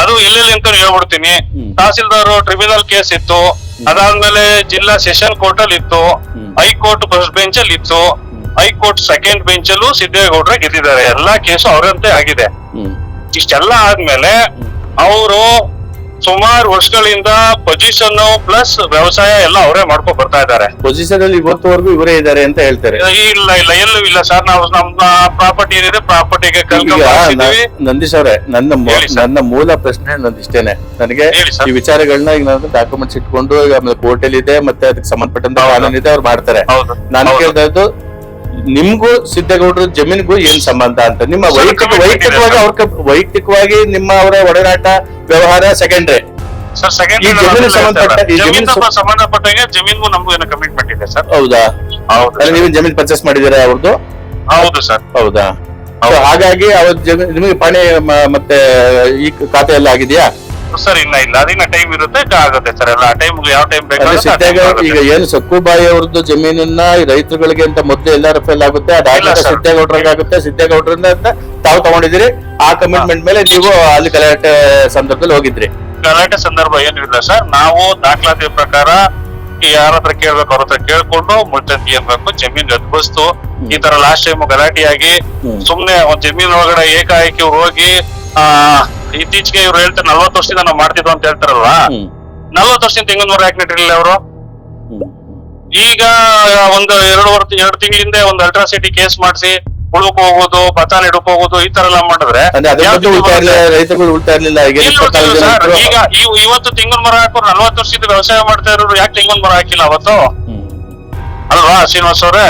S5: ಅದು ಎಲ್ಲೆಲ್ಲಿ ಅಂತ ಹೇಳ್ಬಿಡ್ತೀನಿ. ತಹಸೀಲ್ದಾರ್ ಟ್ರಿಬ್ಯುನಲ್ ಕೇಸ್ ಇತ್ತು. ಅದಾದ್ಮೇಲೆ ಜಿಲ್ಲಾ ಸೆಷನ್ ಕೋರ್ಟ್ ಅಲ್ಲಿ ಇತ್ತು. ಹೈಕೋರ್ಟ್ ಫಸ್ಟ್ ಬೆಂಚ್ ಅಲ್ಲಿ ಇತ್ತು. ಹೈಕೋರ್ಟ್ ಸೆಕೆಂಡ್ ಬೆಂಚ್ ಅಲ್ಲೂ ಸಿದ್ದೇಗೌಡರ ಗೆದ್ದಿದ್ದಾರೆ. ಎಲ್ಲಾ ಕೇಸು ಅವರಂತೆ ಆಗಿದೆ. ಇಷ್ಟೆಲ್ಲ ಆದ್ಮೇಲೆ ಅವರು ಸುಮಾರು ವರ್ಷಗಳಿಂದ ಪೊಸಿಷನ್ ಪ್ಲಸ್ ವ್ಯವಸಾಯ ಎಲ್ಲ ಅವರೇ ಮಾಡ್ಕೊಂಡು ಬರ್ತಾ ಇದ್ದಾರೆ.
S2: ಪೊಸಿಷನ್ ಅಲ್ಲಿ ಇವತ್ತುವರೆಗೂ ಇವರೇ ಇದ್ದಾರೆ ಅಂತ ಹೇಳ್ತಾರೆ.
S5: ಇಲ್ಲ ಇಲ್ಲ ಎಲ್ಲೂ ಇಲ್ಲ ಸರ್ ನಾವು ನಮ್ಮ ಪ್ರಾಪರ್ಟಿ ಏನಿದೆ ಪ್ರಾಪರ್ಟಿಗೆ
S2: ನಂದೀಶ್ ಅವರೇ ನನ್ನ ನನ್ನ ಮೂಲ ಪ್ರಶ್ನೆ ನಂದಿಷ್ಟೇನೆ. ನನಗೆ ಈ ವಿಚಾರಗಳನ್ನ ಈಗ ನಾನು ಡಾಕ್ಯುಮೆಂಟ್ಸ್ ಇಟ್ಕೊಂಡು ಈಗ ಆಮೇಲೆ ಕೋರ್ಟ್ ಅಲ್ಲಿ ಇದೆ ಮತ್ತೆ ಅದಕ್ಕೆ ಸಂಬಂಧಪಟ್ಟಂತ ಇದೆ ಅವ್ರು ಮಾಡ್ತಾರೆ. ನಾನು
S5: ಕೇಳ್ತಾ
S2: ಕೇಳ್ದದ್ದು ನಿಮ್ಗೂ ಸಿದ್ದೇಗೌಡರ ಜಮೀನಿಗೂ ಏನ್ ಸಂಬಂಧ ಅಂತ? ನಿಮ್ಮ ವೈಯಕ್ತಿಕ ವೈಯಕ್ತಿಕವಾಗಿ. ಅವ್ರ ವೈಯಕ್ತಿಕವಾಗಿ ನಿಮ್ಮ ಅವರ ಒಡನಾಟ ವ್ಯವಹಾರ ಸೆಕೆಂಡ್ರಿ
S5: ಸರ್ ಸೆಕೆಂಡ್ ಜಮೀನ್ ಸಂಬಂಧಪಟ್ಟಂಗೆ ಜಮೀನ್ಗೂ ನಮಗೂ ಏನೋ ಕಮಿಟ್ಮೆಂಟ್ ಇದೆ ಸರ್.
S2: ಹೌದಾ? ನೀವು ಜಮೀನ್ ಪರ್ಚೇಸ್ ಮಾಡಿದ್ದೀರಾ ಅವ್ರದ್ದು
S5: ಹೌದು ಸರ್.
S2: ಹೌದಾ?
S5: ಹೌದು.
S2: ಹಾಗಾಗಿ ಅವ್ರ ಜಮೀನ್ ನಿಮಗೆ ಪಾಣಿ ಮತ್ತೆ ಈ ಖಾತೆ ಎಲ್ಲ ಆಗಿದೆಯಾ?
S5: ಸರ್ ಇನ್ನ ಇಲ್ಲ. ಅದಿನ್ನ ಟೈಮ್ ಇರುತ್ತೆ ಆಗುತ್ತೆ ಸರ್. ಎಲ್ಲ ಟೈಮ್ ಯಾವ ಟೈಮ್
S2: ಸಿದ್ದೇಗೌಡ ಈಗ. ಏನು ಸಕ್ಕುಬಾಯಿ ಅವ್ರದ್ದು ಜಮೀನನ್ನ ರೈತರುಗಳಿಗೆ ಅಂತ ಮೊದ್ಲು ಎಲ್ಲ ಫೇಲ್ ಆಗುತ್ತೆ.
S5: ಸರ್.
S2: ಸಿದ್ದೇಗೌಡರಿಗೆ ಆಗುತ್ತೆ. ಸಿದ್ದೇಗೌಡರಿಂದ ಅಂತ ತಾವು ತಗೊಂಡಿದ್ರಿ ಆ ಕಮಿಟ್ಮೆಂಟ್ ಮೇಲೆ ನೀವು ಅಲ್ಲಿ ಗಲಾಟೆ ಸಂದರ್ಭದಲ್ಲಿ ಹೋಗಿದ್ರಿ.
S5: ಗಲಾಟೆ ಸಂದರ್ಭ ಏನು ಇಲ್ಲ ಸರ್. ನಾವು ದಾಖಲಾತಿ ಪ್ರಕಾರ ಯಾರ ಹತ್ರ ಕೇಳ್ಬೇಕು ಅವ್ರ ಹತ್ರ ಕೇಳ್ಕೊಂಡು ಮುಳ್ತಂತಿ ಅನ್ಬೇಕು ಜಮೀನ್ ಗದ್ಬಸ್ತು ಈ ತರ ಲಾಸ್ಟ್ ಟೈಮ್ ಗಲಾಟೆಯಾಗಿ. ಸುಮ್ನೆ ಒಂದ್ ಜಮೀನ್ ಒಳಗಡೆ ಏಕಾಏಕಿ ಹೋಗಿ ಆ ಇತ್ತೀಚೆಗೆ ಇವ್ರು ಹೇಳ್ತಾರೆ ನಲ್ವತ್ತು ವರ್ಷದಿಂದ ನಾವು ಮಾಡ್ತಿದ್ವು ಅಂತ
S2: ಹೇಳ್ತಾರಲ್ಲ.
S5: ನಲ್ವತ್ತು ವರ್ಷದಿಂದ ತೆಂಗಿನ ಮರ ಯಾಕೆ ನೆಟ್ಟಿರಲಿಲ್ಲ ಅವರು? ಈಗ ಒಂದು ಎರಡು ವರ್ಷ ಎರಡು ತಿಂಗಳಿಂದ ಒಂದು ಅಲ್ಟ್ರಾಸಿಟಿ ಕೇಸ್ ಮಾಡಿಸಿ ಉಳುಕ್ ಹೋಗೋದು ಪತಾನ್ ಇಡಕ್ ಹೋಗೋದು ಈ ತರ ಎಲ್ಲ ಮಾಡಿದ್ರೆ
S2: ಈಗ
S5: ಇವತ್ತು ತೆಂಗಿನ ಮರ ಹಾಕೋರು ನಲ್ವತ್ತು ವರ್ಷದಿಂದ ವ್ಯವಸಾಯ ಮಾಡ್ತಾ ಇರೋರು ಯಾಕೆ ತೆಂಗಿನ ಮರ ಹಾಕಿಲ್ಲ ಅವತ್ತು? ಅಲ್ವಾ ಶ್ರೀನಿವಾಸ್ ಅವ್ರೆ?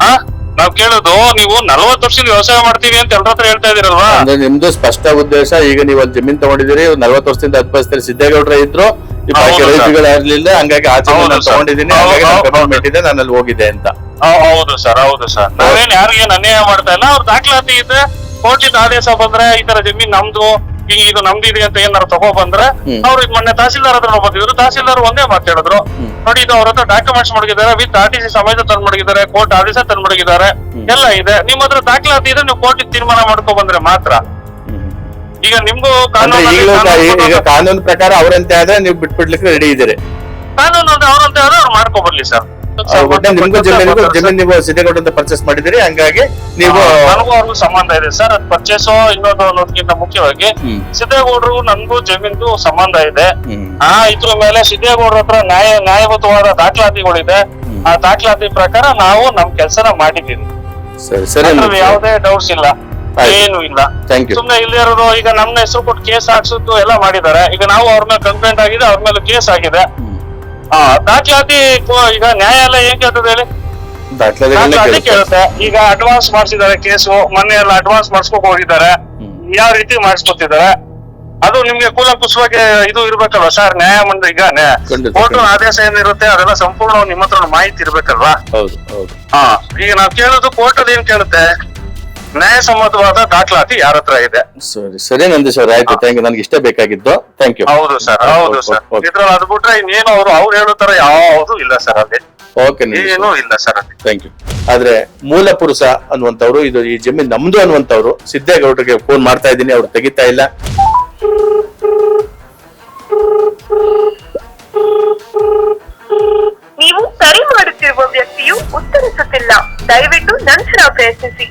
S5: ಆ? ನಾವ್ ಕೇಳೋದು ನೀವು ನಲ್ವತ್ತು ವರ್ಷದಿಂದ ವ್ಯವಸಾಯ ಮಾಡ್ತೀವಿ ಅಂತ ಎಲ್ಲರ ಹತ್ರ ಹೇಳ್ತಾ ಇದೀರಲ್ವಾ
S2: ಅಂದ್ರೆ ನಿಮ್ದು ಸ್ಪಷ್ಟ ಉದ್ದೇಶ ಈಗ ನೀವು ಅಲ್ಲಿ ಜಮೀನ್ ತಗೊಂಡಿದ್ದೀರಿ ನಲ್ವತ್ತು ವರ್ಷದಿಂದ ಅನುಭವಿಸ್ತೀರಿ ಸಿದ್ದೇಗೌಡರ ಇದ್ರು
S5: ಹೌದು ಸರ್.
S2: ರೈತರುಗಳು ಇರ್ಲಿಲ್ಲ ಹಂಗಾಗಿ ಆ ಜಮೀನ್
S5: ಹೌದು
S2: ನಾನು
S5: ಸರ್.
S2: ತಗೊಂಡಿದ್ದೀನಿ
S5: ಹೌದು,
S2: ಇದೆ ನಾನು ಅಲ್ಲಿ ಹೋಗಿದ್ದೆ ಅಂತ
S5: ಹೌ- ಹೌದು ಸರ್ ಹೌದು ಸರ್ ನಾವೇನ್ ಯಾರಿಗೇನ್ ಅನ್ಯಾಯ ಮಾಡ್ತಾ ಇಲ್ಲ ಅವ್ರ ದಾಖಲಾತಿ ಇದೆ ಕೋರ್ಟಿಂದ ಆದೇಶ ಬಂದ್ರೆ ಈ ತರ ಜಮೀನ್ ನಮ್ದು ಈಗ ಇದು ನಮ್ದು ಇದೆ ಅಂತ ಏನಾರು ತಗೋ ಬಂದ್ರೆ. ಅವ್ರು ಇದ್ ಮೊನ್ನೆ ತಹಸೀಲ್ದಾರ್ ಹತ್ರ ಬಂದಿದ್ರು ತಹಸೀಲ್ದಾರ್ ಒಂದೇ ಮಾತು ಹೇಳಿದ್ರು. ನೋಡಿ ಇದು ಅವ್ರ ಹತ್ರ ಡಾಕ್ಯುಮೆಂಟ್ಸ್ ಮಡಗಿದ್ದಾರೆ ವಿತ್ ಆರ್ ಟಿ ಸಿ ಸಮೇತ ತಂದು ಮಡಗಿದ್ದಾರೆ ಕೋರ್ಟ್ ಆದೇಶ ತಂದು ಮಡಗಿದ್ದಾರೆ. ಎಲ್ಲ ಇದೆ. ನಿಮ್ಮ ಹತ್ರ ದಾಖಲಾತಿ ಇದೆ ನೀವು ಕೋರ್ಟ್ ತೀರ್ಮಾನ ಮಾಡ್ಕೊ ಬಂದ್ರೆ ಮಾತ್ರ. ಈಗ ನಿಮ್ಗೂ ಕಾನೂನು
S2: ಈಗ ಕಾನೂನು ಪ್ರಕಾರ ಅವರಂತೆ ಆದ್ರೆ ನೀವು ಬಿಟ್ಬಿಡ್ಲಿಕ್ಕೆ ರೆಡಿ ಇದ್ದೀರಿ.
S5: ಕಾನೂನು ಅಂದ್ರೆ ಅವ್ರಂತೆ ಆದ್ರೆ ಅವ್ರು ಮಾಡ್ಕೊ ಬರ್ಲಿ ಸರ್.
S2: ಜಮೀನ್ ನೀವು ಸಿದ್ದೇಗೌಡ ಪರ್ಚೇಸ್ ಮಾಡಿದಿರಿ ಹಂಗಾಗಿ ನೀವು
S5: ನನಗೂ ಅವ್ರಿಗೂ ಸಂಬಂಧ ಇದೆ ಸರ್. ಅದ್ ಪರ್ಚೇಸ್ ಇನ್ನೊಂದು ಅನ್ನೋದಕ್ಕಿಂತ ಮುಖ್ಯವಾಗಿ. ಸಿದ್ದೇಗೌಡರು ನನ್ಗೂ ಜಮೀನ್ಗೂ ಸಂಬಂಧ ಇದೆ. ಆ ಇದ್ರ ಮೇಲೆ ಸಿದ್ದೇಗೌಡರ ಹತ್ರ ನ್ಯಾಯ ನ್ಯಾಯಬದ್ಧವಾದ ದಾಖಲಾತಿಗಳಿದೆ. ಆ ದಾಖಲಾತಿ ಪ್ರಕಾರ ನಾವು ನಮ್ ಕೆಲಸನ ಮಾಡಿದ್ದೀವಿ. ಯಾವುದೇ ಡೌಟ್ಸ್ ಇಲ್ಲ. ಏನು ಇಲ್ಲ. ಸುಮ್ನೆ ಇಲ್ಲಿ ಇರೋರು ಈಗ ನಮ್ಮ ಹೆಸರು ಕೊಟ್ಟು ಕೇಸ್ ಹಾಕ್ಸುದು ಎಲ್ಲ ಮಾಡಿದ್ದಾರೆ. ಈಗ ನಾವು ಅವ್ರ ಮೇಲೆ ಕಂಪ್ಲೇಂಟ್ ಆಗಿದೆ ಅವ್ರ ಮೇಲೆ ಕೇಸ್ ಆಗಿದೆ. ಆ ದಾಖಲಾತಿ ಈಗ ನ್ಯಾಯಾಲಯ ಏನ್ ಕೇಳ್ತದೆ ಹೇಳಿ? ದಾಖಲಾತಿ ಕೇಳುತ್ತೆ. ಈಗ ಅಡ್ವಾನ್ಸ್ ಮಾಡಿಸಿದ್ದಾರೆ ಕೇಸು ಮೊನ್ನೆ ಎಲ್ಲ ಅಡ್ವಾನ್ಸ್ ಮಾಡಿಸ್ಕೊಕ್ ಹೋಗಿದ್ದಾರೆ. ಯಾವ ರೀತಿ ಮಾಡಿಸ್ಕೊತಿದ್ದಾರೆ? ಅದು ನಿಮ್ಗೆ ಕೂಲಂಕುಷವಾಗಿ ಇದು ಇರ್ಬೇಕಲ್ವಾ ಸರ್? ನ್ಯಾಯ ಮಂಡಳಿ ಈಗ ಕೋರ್ಟ್ ಆದೇಶ ಏನಿರುತ್ತೆ ಅದೆಲ್ಲ ಸಂಪೂರ್ಣ ನಿಮ್ಮ ಹತ್ರ ಮಾಹಿತಿ ಇರ್ಬೇಕಲ್ವಾ? ಹಾ ಈಗ ನಾವ್ ಕೇಳೋದು ಕೋರ್ಟ್ ಅದ್ ಏನ್ ಕೇಳುತ್ತೆ? ನ್ಯಾಯಸಮ್ಮತವಾದ ದಾಖಲಾತಿ ಯಾರ ಹತ್ರ ಇದೆ?
S2: ಸರಿ ಸರಿ ನಂದೀಶ್ ಸರ್ ಆಯ್ತು ಥ್ಯಾಂಕ್ ಯು ನನಗೆ ಇಷ್ಟೇ ಬೇಕಾಗಿದ್ದು. ಥ್ಯಾಂಕ್ ಯು
S5: ಹೌದು ಸರ್ ಹೌದು ಸರ್. ಇದ್ರಲ್ಲಿ ಅದು ಬಿಟ್ರೆ ಇನ್ನೇನು ಅವರು ಅವ್ರು ಹೇಳೋ ತರ ಯಾವುದು ಇಲ್ಲ ಸರ್ ಅಲ್ಲಿ.
S2: ಓಕೆ
S5: ಏನು ಇಲ್ಲ ಸರ್ ಅಲ್ಲಿ.
S2: ಥ್ಯಾಂಕ್ ಯು ಆದ್ರೆ ಮೂಲ ಪುರುಷ ಅನ್ನುವಂಥವ್ರು ಇದು ಈ ಜಮೀನ್ ನಮ್ದು ಅನ್ನುವಂಥವ್ರು ಸಿದ್ದೇಗೌಡರಿಗೆ ಫೋನ್ ಮಾಡ್ತಾ ಇದ್ದೀನಿ. ಅವ್ರು ತೆಗಿತಾ ಇಲ್ಲ.
S8: ನೀವು ಕರೆ ಮಾಡುತ್ತಿರುವ ವ್ಯಕ್ತಿಯು ಉತ್ತರಿಸುತ್ತಿಲ್ಲ. ದಯವಿಟ್ಟು ನಂತರ ಪ್ರಯತ್ನಿಸಿ.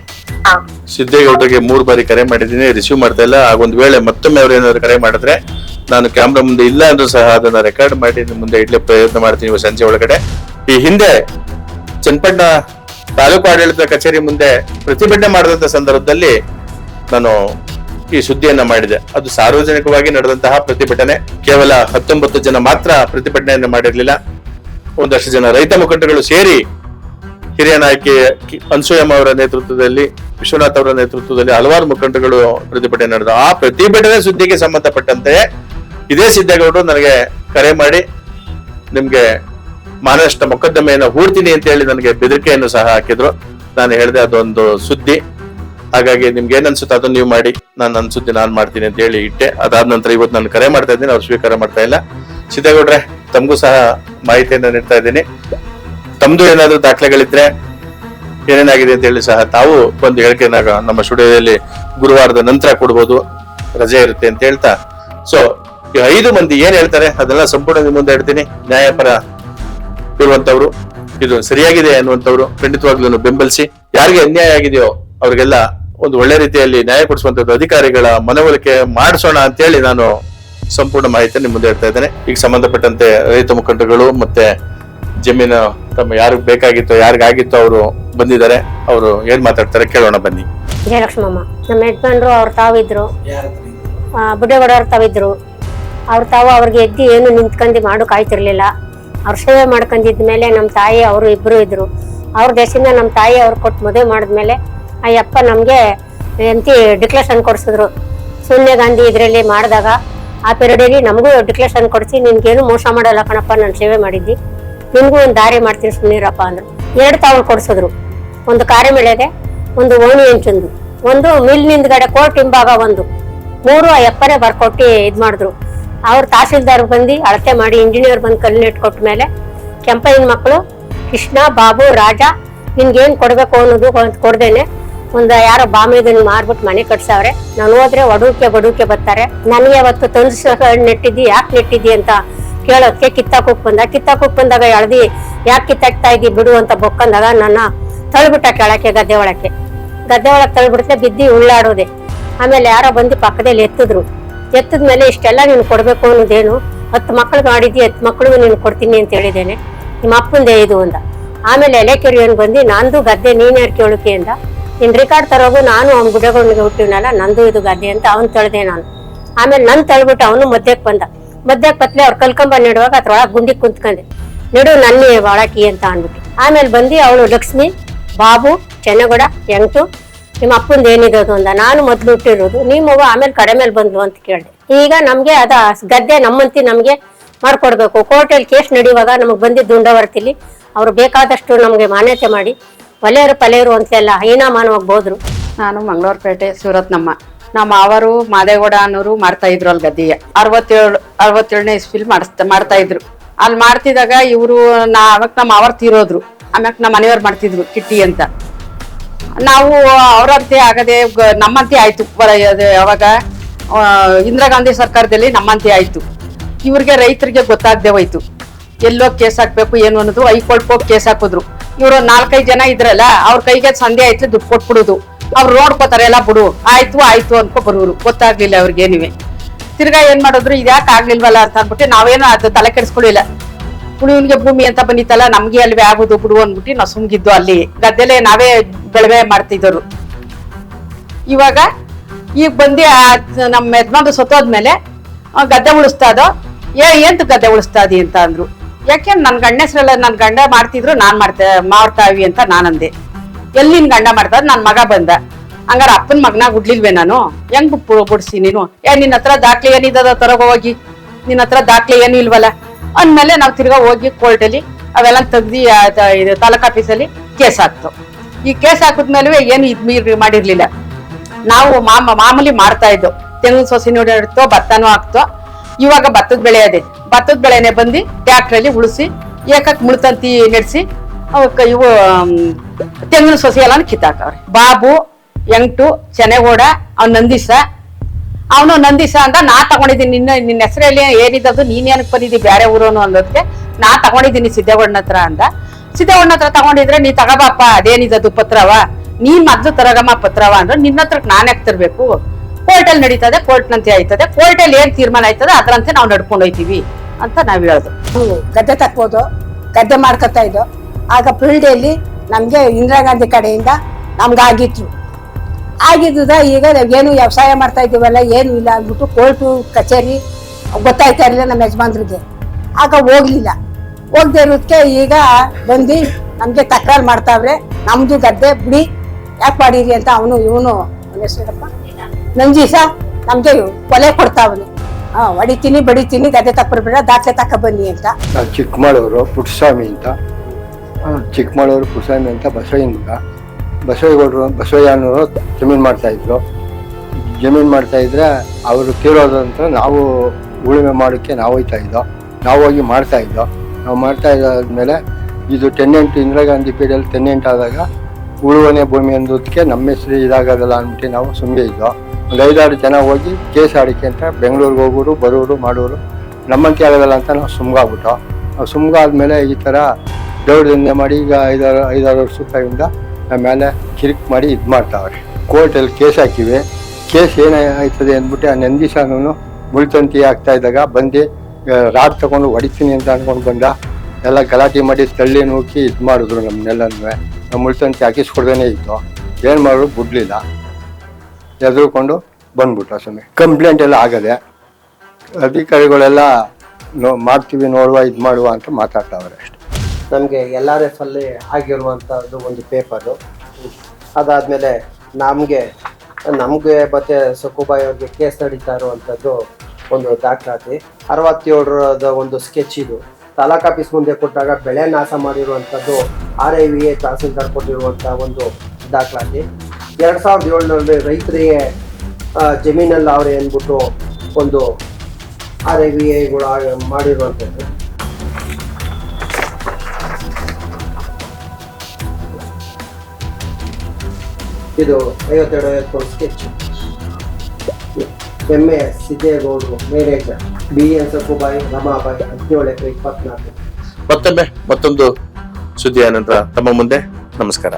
S8: ಆ
S2: ಸಿದ್ದೇಗೌಡರಿಗೆ ಮೂರು ಬಾರಿ ಕರೆ ಮಾಡಿದ್ದೀನಿ ರಿಸೀವ್ ಮಾಡ್ತಾ ಇಲ್ಲ. ಹಾಗೊಂದು ವೇಳೆ ಮತ್ತೊಮ್ಮೆ ಅವ್ರು ಏನಾದ್ರು ಕರೆ ಮಾಡಿದ್ರೆ ನಾನು ಕ್ಯಾಮ್ರಾ ಮುಂದೆ ಇಲ್ಲ ಅಂದ್ರೂ ಸಹ ಅದನ್ನ ರೆಕಾರ್ಡ್ ಮಾಡಿ ಮುಂದೆ ಇಡ್ಲಿಕ್ಕೆ ಪ್ರಯತ್ನ ಮಾಡ್ತೀನಿ ಸಂಜೆ ಒಳಗಡೆ. ಈ ಹಿಂದೆ ಚನ್ನಪಟ್ಟಣ ತಾಲೂಕು ಆಡಳಿತ ಕಚೇರಿ ಮುಂದೆ ಪ್ರತಿಭಟನೆ ಮಾಡಿದಂತ ಸಂದರ್ಭದಲ್ಲಿ ನಾನು ಈ ಸುದ್ದಿಯನ್ನ ಮಾಡಿದೆ. ಅದು ಸಾರ್ವಜನಿಕವಾಗಿ ನಡೆದಂತಹ ಪ್ರತಿಭಟನೆ. ಕೇವಲ ಹತ್ತೊಂಬತ್ತು ಜನ ಮಾತ್ರ ಪ್ರತಿಭಟನೆಯನ್ನು ಮಾಡಿರಲಿಲ್ಲ. ಒಂದಷ್ಟು ಜನ ರೈತ ಮುಖಂಡಗಳು ಸೇರಿ ಹಿರಿಯ ನಾಯಕಿ ಅನ್ಸೂಯಮ್ಮ ಅವರ ನೇತೃತ್ವದಲ್ಲಿ, ವಿಶ್ವನಾಥ್ ಅವರ ನೇತೃತ್ವದಲ್ಲಿ ಹಲವಾರು ಮುಖಂಡಗಳು ಪ್ರತಿಭಟನೆ ನಡೆದ. ಆ ಪ್ರತಿಭಟನೆ ಸುದ್ದಿಗೆ ಸಂಬಂಧಪಟ್ಟಂತೆ ಇದೇ ಸಿದ್ದೇಗೌಡರು ನನಗೆ ಕರೆ ಮಾಡಿ, ನಿಮ್ಗೆ ಮಹಾರಾಷ್ಟ್ರ ಮೊಕದ್ದಮೆಯನ್ನು ಹೂಡ್ತೀನಿ ಅಂತ ಹೇಳಿ ನನಗೆ ಬೆದರಿಕೆಯನ್ನು ಸಹ ಹಾಕಿದ್ರು. ನಾನು ಹೇಳಿದೆ ಅದೊಂದು ಸುದ್ದಿ. ಹಾಗಾಗಿ ನಿಮ್ಗೆ ಏನ್ ಅನ್ಸುತ್ತೆ ಅದನ್ನ ನೀವು ಮಾಡಿ. ನಾನು ನನ್ನ ಸುದ್ದಿ ನಾನು ಮಾಡ್ತೀನಿ ಅಂತ ಹೇಳಿ ಇಟ್ಟೆ. ಅದಾದ ನಂತರ ಇವತ್ತು ನಾನು ಕರೆ ಮಾಡ್ತಾ ಇದ್ದೀನಿ, ಅವ್ರು ಸ್ವೀಕಾರ ಮಾಡ್ತಾ ಇಲ್ಲ. ಸಿದ್ದೇಗೌಡ್ರೆ ತಮಗೂ ಸಹ ಮಾಹಿತಿಯನ್ನು ನೀಡ್ತಾ ಇದ್ದೀನಿ. ತಮ್ದು ಏನಾದ್ರೂ ದಾಖಲೆಗಳಿದ್ರೆ ಏನೇನಾಗಿದೆ ಅಂತ ಹೇಳಿ ಸಹ ತಾವು ಒಂದು ಹೇಳಿಕೆನ ನಮ್ಮ ಸ್ಟುಡಿಯೋದಲ್ಲಿ ಗುರುವಾರದ ನಂತರ ಕೊಡ್ಬೋದು. ರಜೆ ಇರುತ್ತೆ ಅಂತ ಹೇಳ್ತಾ. ಸೊ ಈ ಐದು ಮಂದಿ ಏನ್ ಹೇಳ್ತಾರೆ? ಅದೆಲ್ಲ ಸಂಪೂರ್ಣ ಮುಂದೆ ಹೇಳ್ತೀನಿ. ನ್ಯಾಯಪರ ಇರುವಂತವ್ರು ಇದು ಸರಿಯಾಗಿದೆ ಅನ್ನುವಂಥವ್ರು ಖಂಡಿತವಾಗ್ಲೂ ಬೆಂಬಲಿಸಿ. ಯಾರಿಗೆ ಅನ್ಯಾಯ ಆಗಿದೆಯೋ ಅವ್ರಿಗೆಲ್ಲ ಒಂದು ಒಳ್ಳೆ ರೀತಿಯಲ್ಲಿ ನ್ಯಾಯ ಕೊಡಿಸುವಂತದ್ದು ಅಧಿಕಾರಿಗಳ ಮನವೊಲಿಕೆ ಮಾಡಿಸೋಣ ಅಂತ ಹೇಳಿ ನಾನು ಸಂಪೂರ್ಣ ಮಾಹಿತಿ ನಿಮ್ಮ ಮುಂದೆ ಹೇಳ್ತಾ ಇದ್ದೇನೆ. ಈಗ ಸಂಬಂಧಪಟ್ಟಂತೆ ರೈತ ಮುಖಂಡಗಳು ಮತ್ತೆ ಜಮೀನು ತಮ್ಮ ಯಾರು ಬೇಕಾಗಿತ್ತೋ, ಯಾರಿಗಾಗಿತ್ತೋ ಅವರು ಬಂದಿದ್ದಾರೆ. ಅವರು ಏನ್ ಮಾತಾಡ್ತಾರೆ ಕೇಳೋಣ ಬನ್ನಿ.
S4: ಜಯಲಕ್ಷ್ಮಮ್ಮ, ನಮ್ಮ ಯಜಮಾನ್ರು ಅವ್ರ ತಾವಿದ್ರು. ಬುಡ್ಡೇಗೌಡವ್ರ ತಾವಿದ್ರು. ಅವ್ರ ತಾವು ಅವ್ರಿಗೆ ಎದ್ದು ಏನು ನಿಂತ್ಕೊಂಡು ಮಾಡೋ ಕಾಯ್ತಿರ್ಲಿಲ್ಲ ಅವ್ರ ಸೇವೆ ಮಾಡ್ಕೊಂಡಿದ್ದ ಮೇಲೆ ನಮ್ಮ ತಾಯಿ ಅವರು ಇಬ್ಬರು ಇದ್ರು. ಅವ್ರ ದೇಶದಿಂದ ನಮ್ಮ ತಾಯಿ ಅವ್ರು ಕೊಟ್ಟು ಮದುವೆ ಮಾಡಿದ್ಮೇಲೆ, ಅಯ್ಯಪ್ಪ ಯಪ್ಪ ನಮಗೆ ಎಂತಿ ಡಿಕ್ಲೇಷನ್ ಕೊಡಿಸಿದ್ರು. ಸೋನಿಯಾ ಗಾಂಧಿ ಇದರಲ್ಲಿ ಮಾಡಿದಾಗ, ಆ ಪೀರಿಯಡಲ್ಲಿ ನಮಗೂ ಡಿಕ್ಲೇಷನ್ ಕೊಡಿಸಿ, ನಿನ್ಗೇನು ಮೋಸ ಮಾಡಲ್ಲ ಕಣಪ್ಪ, ನಾನು ಸೇವೆ ಮಾಡಿದ್ದಿ. ನಿನ್ಗೂ ಒಂದು ದಾರಿ ಮಾಡ್ತೀನಿ ಸುಮ್ಮನಿರಪ್ಪ ಅಂದ್ರು. ಎರಡು ತಾವು ಕೊಡಿಸಿದ್ರು. ಒಂದು ಕಾರ್ಯಮೇಳೆಗೆ ಒಂದು ಓಣಿ ಹೆಂಚೊಂದು ಒಂದು ಮಿಲ್ ನಿಂದ್ಗಡೆ ಕೋರ್ಟ್ ಹಿಂಭಾಗ ಒಂದು. ಮೂರು ಎಪ್ಪನೇ ಬರ್ಕೊಟ್ಟು ಇದು ಮಾಡಿದ್ರು. ಅವ್ರು ತಹಸೀಲ್ದಾರ್ ಬಂದು, ಅಳತೆ ಮಾಡಿ ಇಂಜಿನಿಯರ್ ಬಂದು ಕಲ್ಲು ಇಟ್ಕೊಟ್ಟ ಮೇಲೆ ಕೆಂಪಯ್ಯನ ಮಕ್ಕಳು ಕೃಷ್ಣ, ಬಾಬು, ರಾಜ, ನಿನ್ಗೇನು ಕೊಡಬೇಕು ಅನ್ನೋದು ಕೊಡ್ದೇನೆ. ಒಂದು ಯಾರೋ ಬಾಮಿದನ್ ಮಾರ್ಬಿಟ್ಟು ಮನೆ ಕಟ್ಸವ್ರೆ. ನಾನು ಹೋದ್ರೆ ಒಡುಕೆ ಬಡೂಕೆ ಬರ್ತಾರೆ. ನನಗೆ ಅವತ್ತು ತಂದು ನೆಟ್ಟಿದ್ದಿ, ಯಾಕೆ ನೆಟ್ಟಿದ್ದಿ ಅಂತ ಕೇಳೋದಕ್ಕೆ ಕಿತ್ತಾಕೋಕ್ ಬಂದ. ಕಿತ್ತಾಕೋಕ್ ಬಂದಾಗ ಎಳ್ದಿ, ಯಾಕೆ ಕಿತ್ತಾಕ್ತಾ ಇದ್ದಿ ಬಿಡು ಅಂತ ಬೊಕ್ಕಂದಾಗ ನನ್ನ ತಳ್ಬಿಟ್ಟ ಕೆಳಕ್ಕೆ, ಗದ್ದೆ ಒಳಕ್ಕೆ. ಗದ್ದೆ ಒಳಗೆ ತಳ್ಬಿಡ್ತೆ ಬಿದ್ದಿ ಉಳ್ಳಾಡೋದೆ. ಆಮೇಲೆ ಯಾರೋ ಬಂದು ಪಕ್ಕದಲ್ಲಿ ಎತ್ತಿದ್ರು. ಎತ್ತದ್ಮೇಲೆ ಇಷ್ಟೆಲ್ಲ ನೀನು ಕೊಡ್ಬೇಕು ಅನ್ನೋದೇನು? ಹತ್ತು ಮಕ್ಕಳು ಮಾಡಿದ್ದಿ ಹತ್ತು ಮಕ್ಳಿಗೂ ನೀನು ಕೊಡ್ತೀನಿ ಅಂತ ಹೇಳಿದ್ದೇನೆ. ನಿಮ್ಮ ಅಪ್ಪಂದೇ ಇದು ಅಂದ. ಆಮೇಲೆ ಎಲೆಕೆರಿಯನ್ ಬಂದು ನಂದು ಗದ್ದೆ, ನೀನು ಯಾರು ಕೇಳೋಕೆ? ಅಂದ. ನಿನ್ ರೆಕಾರ್ಡ್ ತರೋಗು ನಾನು ಅವ್ನ ಗುಡಗೊಂಡಿಗೆ ಹುಟ್ಟಿವನಲ್ಲ, ನಂದು ಇದು ಗದ್ದೆ ಅಂತ ಅವ್ನ್ ತಳ್ದೆ ನಾನು. ಆಮೇಲೆ ನನ್ನ ತಳ್ಬಿಟ್ಟು ಅವನು ಮಧ್ಯಕ್ಕೆ ಬಂದ. ಮಧ್ಯಕ್ಕೆ ಪತ್ಲೆ ಅವ್ರು ಕಲ್ಕೊಂಬ ನೆಡುವಾಗ ಅದ್ರೊಳಗೆ ಗುಂಡಿ ಕುಂತ್ಕೊಂಡೆ ನೆಡು, ನನ್ನ ಒಳಕಿ ಅಂತ ಅಂದ್ಬಿಟ್ಟು. ಆಮೇಲೆ ಬಂದು ಅವಳು ಲಕ್ಷ್ಮಿ, ಬಾಬು, ಚೆನ್ನಗೌಡ, ಎಂಟು, ನಿಮ್ಮ ಅಪ್ಪಂದು ಏನಿರೋದು ಅಂದ ನಾನು ಮೊದ್ಲು ಹುಟ್ಟಿರೋದು ನಿಮ್ಮ ಅವ್ವ ಆಮೇಲೆ ಕಡೆ ಮೇಲೆ ಬಂದ್ಲು ಅಂತ ಕೇಳಿದೆ. ಈಗ ನಮ್ಗೆ ಅದ ಗದ್ದೆ ನಮ್ಮಂತಿ ನಮ್ಗೆ ಮಾಡ್ಕೊಡ್ಬೇಕು. ಕೋರ್ಟಲ್ಲಿ ಕೇಸ್ ನಡೆಯುವಾಗ ನಮಗೆ ಬಂದಿದ್ದು ದುಂಡವರ್ತಿಲಿ, ಅವ್ರು ಬೇಕಾದಷ್ಟು ನಮಗೆ ಮಾನ್ಯತೆ ಮಾಡಿ, ಒಲೆಯರು ಪಲೆಯರು ಅಂತೆಲ್ಲ ಹೀನಾಮಾನವಾಗಿ ಹೋದ್ರು.
S3: ನಾನು ಮಂಗಳೂರುಪೇಟೆ, ಸೂರತ್ನಮ್ಮ. ನಮ್ಮ ಅವರು ಮಾದೇಗೌಡ ಅನ್ನೋರು ಮಾಡ್ತಾ ಇದ್ರು ಅಲ್ಲಿ ಗದ್ದೆಯ ಅರವತ್ತೇಳು, ಅರವತ್ತೇಳನೇ ಇಸ್ವಿಲ್ ಮಾಡಿಸ್ತಾ, ಮಾಡ್ತಾ ಇದ್ರು. ಅಲ್ಲಿ ಮಾಡ್ತಿದಾಗ ಇವರು ನಾ ಅವಾಗ ನಮ್ಮ ಅವರು ತೀರೋದ್ರು. ಆಮ್ಯಾಕ ನಮ್ಮ ಮನೆಯವ್ರು ಮಾಡ್ತಿದ್ರು ಕಿಟ್ಟಿ ಅಂತ. ನಾವು ಅವರಂತೆ ಆಗದೆ ನಮ್ಮಂತೆ ಆಯ್ತು. ಅವಾಗ ಇಂದಿರಾ ಗಾಂಧಿ ಸರ್ಕಾರದಲ್ಲಿ ನಮ್ಮಂತೆ ಆಯ್ತು. ಇವ್ರಿಗೆ ರೈತರಿಗೆ ಗೊತ್ತಾಗದೆ ಹೋಯ್ತು. ಎಲ್ಲೋ ಕೇಸ್ ಹಾಕ್ಬೇಕು ಏನು ಅನ್ನೋದು ಹೈಕೋರ್ಟ್ ಹೋಗಿ ಕೇಸ್ ಹಾಕಿದ್ರು. ಇವರು ನಾಲ್ಕೈದು ಜನ ಇದ್ರಲ್ಲ, ಅವ್ರ ಕೈಗೆ ಸಂಧೆ ಆಯ್ತು ದುಡ್ಡು ಕೊಟ್ಬಿಡುದು. ಅವ್ರು ನೋಡ್ಕೋತಾರೆ, ಎಲ್ಲ ಬಿಡು, ಆಯ್ತು ಆಯ್ತು ಅನ್ಕೊ ಬರೋರು. ಗೊತ್ತಾಗ್ಲಿಲ್ಲ ಅವ್ರಿಗೇನಿವೆ ತಿರ್ಗಾ ಏನ್ ಮಾಡಿದ್ರು ಇದ್ಯಾಕೆ ಆಗ್ಲಿಲ್ವಲ್ಲ? ಅಂತ ಅನ್ಬಿಟ್ಟು ನಾವೇನು ಅದು ತಲೆ ಕೆಡಿಸ್ಕೊಳ್ಳಿಲ್ಲ. ಉಳಿವನ್ಗೆ ಭೂಮಿ ಅಂತ ಬಂದಿತ್ತಲ್ಲ, ನಮ್ಗೆ ಅಲ್ವೇ ಆಗೋದು ಬಿಡು ಅಂದ್ಬಿಟ್ಟು ನಾವು ಸುಮ್ಗಿದ್ದು ಅಲ್ಲಿ. ಗದ್ದೆಲೆ ನಾವೇ ಬೆಳವೆ ಮಾಡ್ತಿದ್ದರು. ಇವಾಗ ಈಗ ಬಂದು ನಮ್ಮ ಯಜಮಾನ್ರು ಸತ್ತೋದ್ಮೇಲೆ ಗದ್ದೆ ಉಳಿಸ್ತಾ ಇದೋ ಏ ಏಂತ ಗದ್ದೆ ಉಳಿಸ್ತಾ ಇದಿ ಅಂತ ಅಂದ್ರು. ಯಾಕೆ ನನ್ನ ಗಂಡ ಹೆಸರೆಲ್ಲ ನನ್ನ ಗಂಡ ಮಾಡ್ತಿದ್ರು, ನಾನು ಮಾಡ್ತಾ ಮಾಡ್ತಾವಿ ಅಂತ ನಾನಂದೆ. ಎಲ್ಲಿ ನಿನ್ ಗಂಡ ಮಾಡ್ತಾ ನನ್ ಮಗ ಬಂದ. ಹಂಗಾರ ಅಪ್ಪನ ಮಗನ ಗುಡ್ಲಿಲ್ವೇ ನಾನು? ಹೆಂಗ್ ಬಿಡ್ಸಿ ನೀನು? ಏ ನಿನ್ನ ಹತ್ರ ದಾಖಲೆ ಏನಿದ ತರಗ ಹೋಗಿ. ನಿನ್ನ ಹತ್ರ ದಾಖಲೆ ಏನು ಇಲ್ವಲ್ಲ? ಅಂದ್ಮೇಲೆ ನಾವು ತಿರ್ಗಾ ಹೋಗಿ ಕೋರ್ಟಲ್ಲಿ ಅವೆಲ್ಲ ತೆಗ್ದಿ ತಾಲೂಕ್ ಆಫೀಸಲ್ಲಿ ಕೇಸ್ ಹಾಕ್ತು. ಈ ಕೇಸ್ ಹಾಕಿದ್ಮೇಲೆ ಏನು ಇದ್ ಮೀರಿ ಮಾಡಿರ್ಲಿಲ್ಲ. ನಾವು ಮಾಮ, ಮಾಮೂಲಿ ಮಾಡ್ತಾ ಇದ್ದು. ತೆಂಗಿನ ಸೊಸಿ ನೋಡಿರ್ತೋ, ಭತ್ತನೂ ಹಾಕ್ತೋ, ಇವಾಗ ಭತ್ತದ ಬೆಳೆ ಅದೇ. ಭತ್ತದ ಬೆಳೆನೆ ಬಂದು ಟ್ಯಾಕ್ಟ್ರಲ್ಲಿ ಉಳಿಸಿ, ಏಕಕ್ ಮುಳ್ತಂತಿ ನಡೆಸಿ ಅವಕ್ಕ ಇವು ತೆಂಗಿನ ಸೊಸಿ ಎಲ್ಲ ಕಿತ್ತಾಕವ್ರಿ ಬಾಬು, ಎಂಟು ಚೆನೆಗೌಡ ಅವ್ನ ನಂದೀಸ. ಅವನು ನಂದೀಸ ಅಂತ ನಾ ತಗೊಂಡಿದ್ದೀನಿ, ನಿನ್ನ ನಿನ್ನ ಹೆಸರಲ್ಲಿ ಏನಿದ್ದದು ನೀನ್ ಏನಕ್ಕೆ ಬಂದಿದ್ದಿ ಬೇರೆ ಊರೋನು ಅನ್ನೋದಕ್ಕೆ ನಾ ತಗೊಂಡಿದ್ದೀನಿ ಸಿದ್ದೇಗೌಡನ ಹತ್ರ ಅಂದ. ಸಿದ್ದೇಗೌಡನ ಹತ್ರ ತಗೊಂಡಿದ್ರೆ, ನೀ ತಗೋಬಾಪ ಅದೇನಿದದು ಪತ್ರವ? ನೀ ಮದ್ದು ತರಗಮ್ಮ ಪತ್ರವ? ಅಂದ್ರೆ. ನಿನ್ನ ಹತ್ರಕ್ಕೆ ನಾನು ಯಾಕೆ ತರಬೇಕು? ಕೋರ್ಟಲ್ಲಿ ನಡೀತದೆ, ಕೋರ್ಟ್ನಂತೆ ಆಯ್ತದೆ. ಕೋರ್ಟಲ್ಲಿ ಏನ್ ತೀರ್ಮಾನ ಆಯ್ತದೆ, ಅದರಂತೆ ನಾವು ನಡ್ಕೊಂಡು ಹೋಯ್ತೀವಿ. ಅಂತ ನಾವು ಹೇಳೋದು.
S7: ಗದ್ದೆ ತಕ್ಬೋದು. ಗದ್ದೆ ಮಾಡ್ಕೊತಾ ಇದ್ದೋ. ಆಗ ಫೀಲ್ಡಲ್ಲಿ ನಮಗೆ ಇಂದಿರಾ ಗಾಂಧಿ ಕಡೆಯಿಂದ ನಮ್ಗಾಗಿತ್ತು. ಆಗಿದ್ದ ಈಗ ಏನು ವ್ಯವಸಾಯ ಮಾಡ್ತಾ ಇದ್ದೀವಲ್ಲ, ಏನು ಇಲ್ಲ ಅಂದ್ಬಿಟ್ಟು ಕೋರ್ಟು ಕಚೇರಿ, ಗೊತ್ತಾಯ್ತಾ ಇರಲಿಲ್ಲ ನಮ್ಮ ಯಜಮಾನ್ರಿಗೆ. ಆಗ ಹೋಗ್ಲಿಲ್ಲ. ಹೋಗದೆ ಇರೋದಕ್ಕೆ ಈಗ ಬಂದು ನಮಗೆ ತಕರಾರು ಮಾಡ್ತಾವ್ರೆ ನಮ್ಮದು ಗದ್ದೆ ಬಿಡಿ, ಯಾಕೆ ಮಾಡಿರಿ ಅಂತ ಅವನು, ಇವನು ಹೆಸರಪ್ಪ ನಂಜೀಸ, ನಮಗೆ ಕೊಲೆ ಕೊಡ್ತಾವನೆ. ಹಾಂ, ಹೊಡಿತೀನಿ, ಬಡಿತೀನಿ, ಗದ್ದೆ ತಪ್ಪರ್ಬೇಡ ದಾಖಲೆ ತಕ್ಕ ಬನ್ನಿ ಅಂತ.
S6: ಚಿಕ್ಕಮಗಳೂರು ಪುಟ್ಟಸ್ವಾಮಿ ಅಂತ. ಚಿಕ್ಕಮಗಳೂರು ಕುಸಾಮಿ ಅಂತ ಬಸವಯ್ಯ ಮಗ. ಬಸವೇಗೌಡರು ಬಸವಯ್ಯ ಅನ್ನೋರು ಜಮೀನು ಮಾಡ್ತಾಯಿದ್ರು ಜಮೀನು ಮಾಡ್ತಾಯಿದ್ರೆ ಅವರು ತೀರೋದ ನಂತರ ನಾವು ಉಳುಮೆ ಮಾಡೋಕ್ಕೆ ನಾವು ಇದ್ದೋ, ನಾವು ಹೋಗಿ ಮಾಡ್ತಾ ಇದ್ದೋ. ನಾವು ಮಾಡ್ತಾ ಇದ್ದಾದ್ಮೇಲೆ ಇದು tenant Indira Gandhi period tenant ಆದಾಗ ಉಳುವನೆ ಭೂಮಿ ಅಂದೋದಕ್ಕೆ ನಮ್ಮ ಹೆಸರು ಇದಾಗೋದಲ್ಲ ಅಂದ್ಬಿಟ್ಟು ನಾವು ಸುಮ್ಮನೆ ಇದ್ದೋ. ಒಂದು ಐದಾರು ಜನ ಹೋಗಿ ಕೇಸ್ ಆಡಿಕೆ ಅಂತ ಬೆಂಗಳೂರಿಗೆ ಹೋಗೋರು, ಬರೋರು, ಮಾಡೋರು ನಮ್ಮಂತೆ ಆಗೋದಲ್ಲ ಅಂತ ನಾವು ಸುಮ್ಗಾಗ್ಬಿಟ್ಟು. ನಾವು ಸುಮ್ಗಾದ್ಮೇಲೆ ಈ ಥರ ದೌರ್ಜನ್ಯ ಮಾಡಿ ಈಗ ಐದಾರು ಐದಾರು ವರ್ಷದಿಂದ ನಮ್ಮ ಮೇಲೆ ಕಿರಿಕ್ ಮಾಡಿ ಇದು ಮಾಡ್ತಾವ್ರೆ. ಕೋರ್ಟಲ್ಲಿ ಕೇಸ್ ಹಾಕಿವೆ. ಕೇಸ್ ಏನಾಯ್ತದೆ ಅಂದ್ಬಿಟ್ಟು ಆ ನಂದೀಶನೂ ಮುಳ್ತಂತಿ ಆಗ್ತಾ ಇದ್ದಾಗ ಬಂದು ರಾಡ್ ತಗೊಂಡು ಹೊಡಿತೀನಿ ಅಂತ ಅಂದ್ಕೊಂಡು ಬಂದ. ಎಲ್ಲ ಗಲಾಟೆ ಮಾಡಿ ತಳ್ಳಿ ನೂಕಿ ಇದು ಮಾಡಿದ್ರು ನಮ್ಮನ್ನೆಲ್ಲನೂ ನಮ್ಮ ಮುಳ್ತಂತಿ ಹಾಕಿಸ್ಕೊಡ್ದೇ ಇತ್ತು. ಏನು ಮಾಡಿದ್ರು ಬಿಡ್ಲಿಲ್ಲ ಎದುರುಕೊಂಡು ಬಂದ್ಬಿಟ್ಟು ಸ್ವಾಮಿ. ಕಂಪ್ಲೇಂಟ್ ಎಲ್ಲ ಆಗದೆ. ಅಧಿಕಾರಿಗಳೆಲ್ಲ ನೋ, ಮಾಡ್ತೀವಿ ನೋಡುವ, ಇದು ಮಾಡುವ ಅಂತ ಮಾತಾಡ್ತಾವ್ರೆ.
S1: ನಮಗೆ ಎಲ್ ಆರ್ ಎಫ್ ಅಲ್ಲಿ ಆಗಿರುವಂಥದ್ದು ಒಂದು ಪೇಪರು ಅದಾದಮೇಲೆ ನಮಗೆ ನಮಗೆ ಮತ್ತೆ ಸಕುಬಾಯಿ ಅವ್ರಿಗೆ ಕೇಸ್ ನಡೀತಾ ಇರುವಂಥದ್ದು ಒಂದು ದಾಖಲಾತಿ. ಅರವತ್ತೇಳರದ ಒಂದು ಸ್ಕೆಚ್ ಇದು. ತಾಲೂಕ್ ಆಫೀಸ್ ಮುಂದೆ ಕೊಟ್ಟಾಗ ಬೆಳೆ ನಾಶ ಮಾಡಿರುವಂಥದ್ದು R I V A tahsildar ಕೊಟ್ಟಿರುವಂಥ ಒಂದು ದಾಖಲಾತಿ. ಎರಡು ಸಾವಿರದ ಏಳರಲ್ಲಿ ರೈತರಿಗೆ ಜಮೀನಲ್ಲಿ ಅವ್ರೆ ಅಂದ್ಬಿಟ್ಟು ಒಂದು ಆರ್ ಐ ವಿ ಎಗಳು ಮಾಡಿರುವಂಥದ್ದು ಇದು ಐವತ್ತೆರಡು ಐವತ್ತೊಂದು sketch M S ಸಿದ್ದೇಗೌಡರು manager B N Sakubai, Ramabai ಹದಿನೇಳು ಇಪ್ಪತ್ನಾಲ್ಕು.
S2: ಮತ್ತೊಮ್ಮೆ ಮತ್ತೊಂದು ಸುದ್ದಿಯ ನಂತರ ತಮ್ಮ ಮುಂದೆ ನಮಸ್ಕಾರ.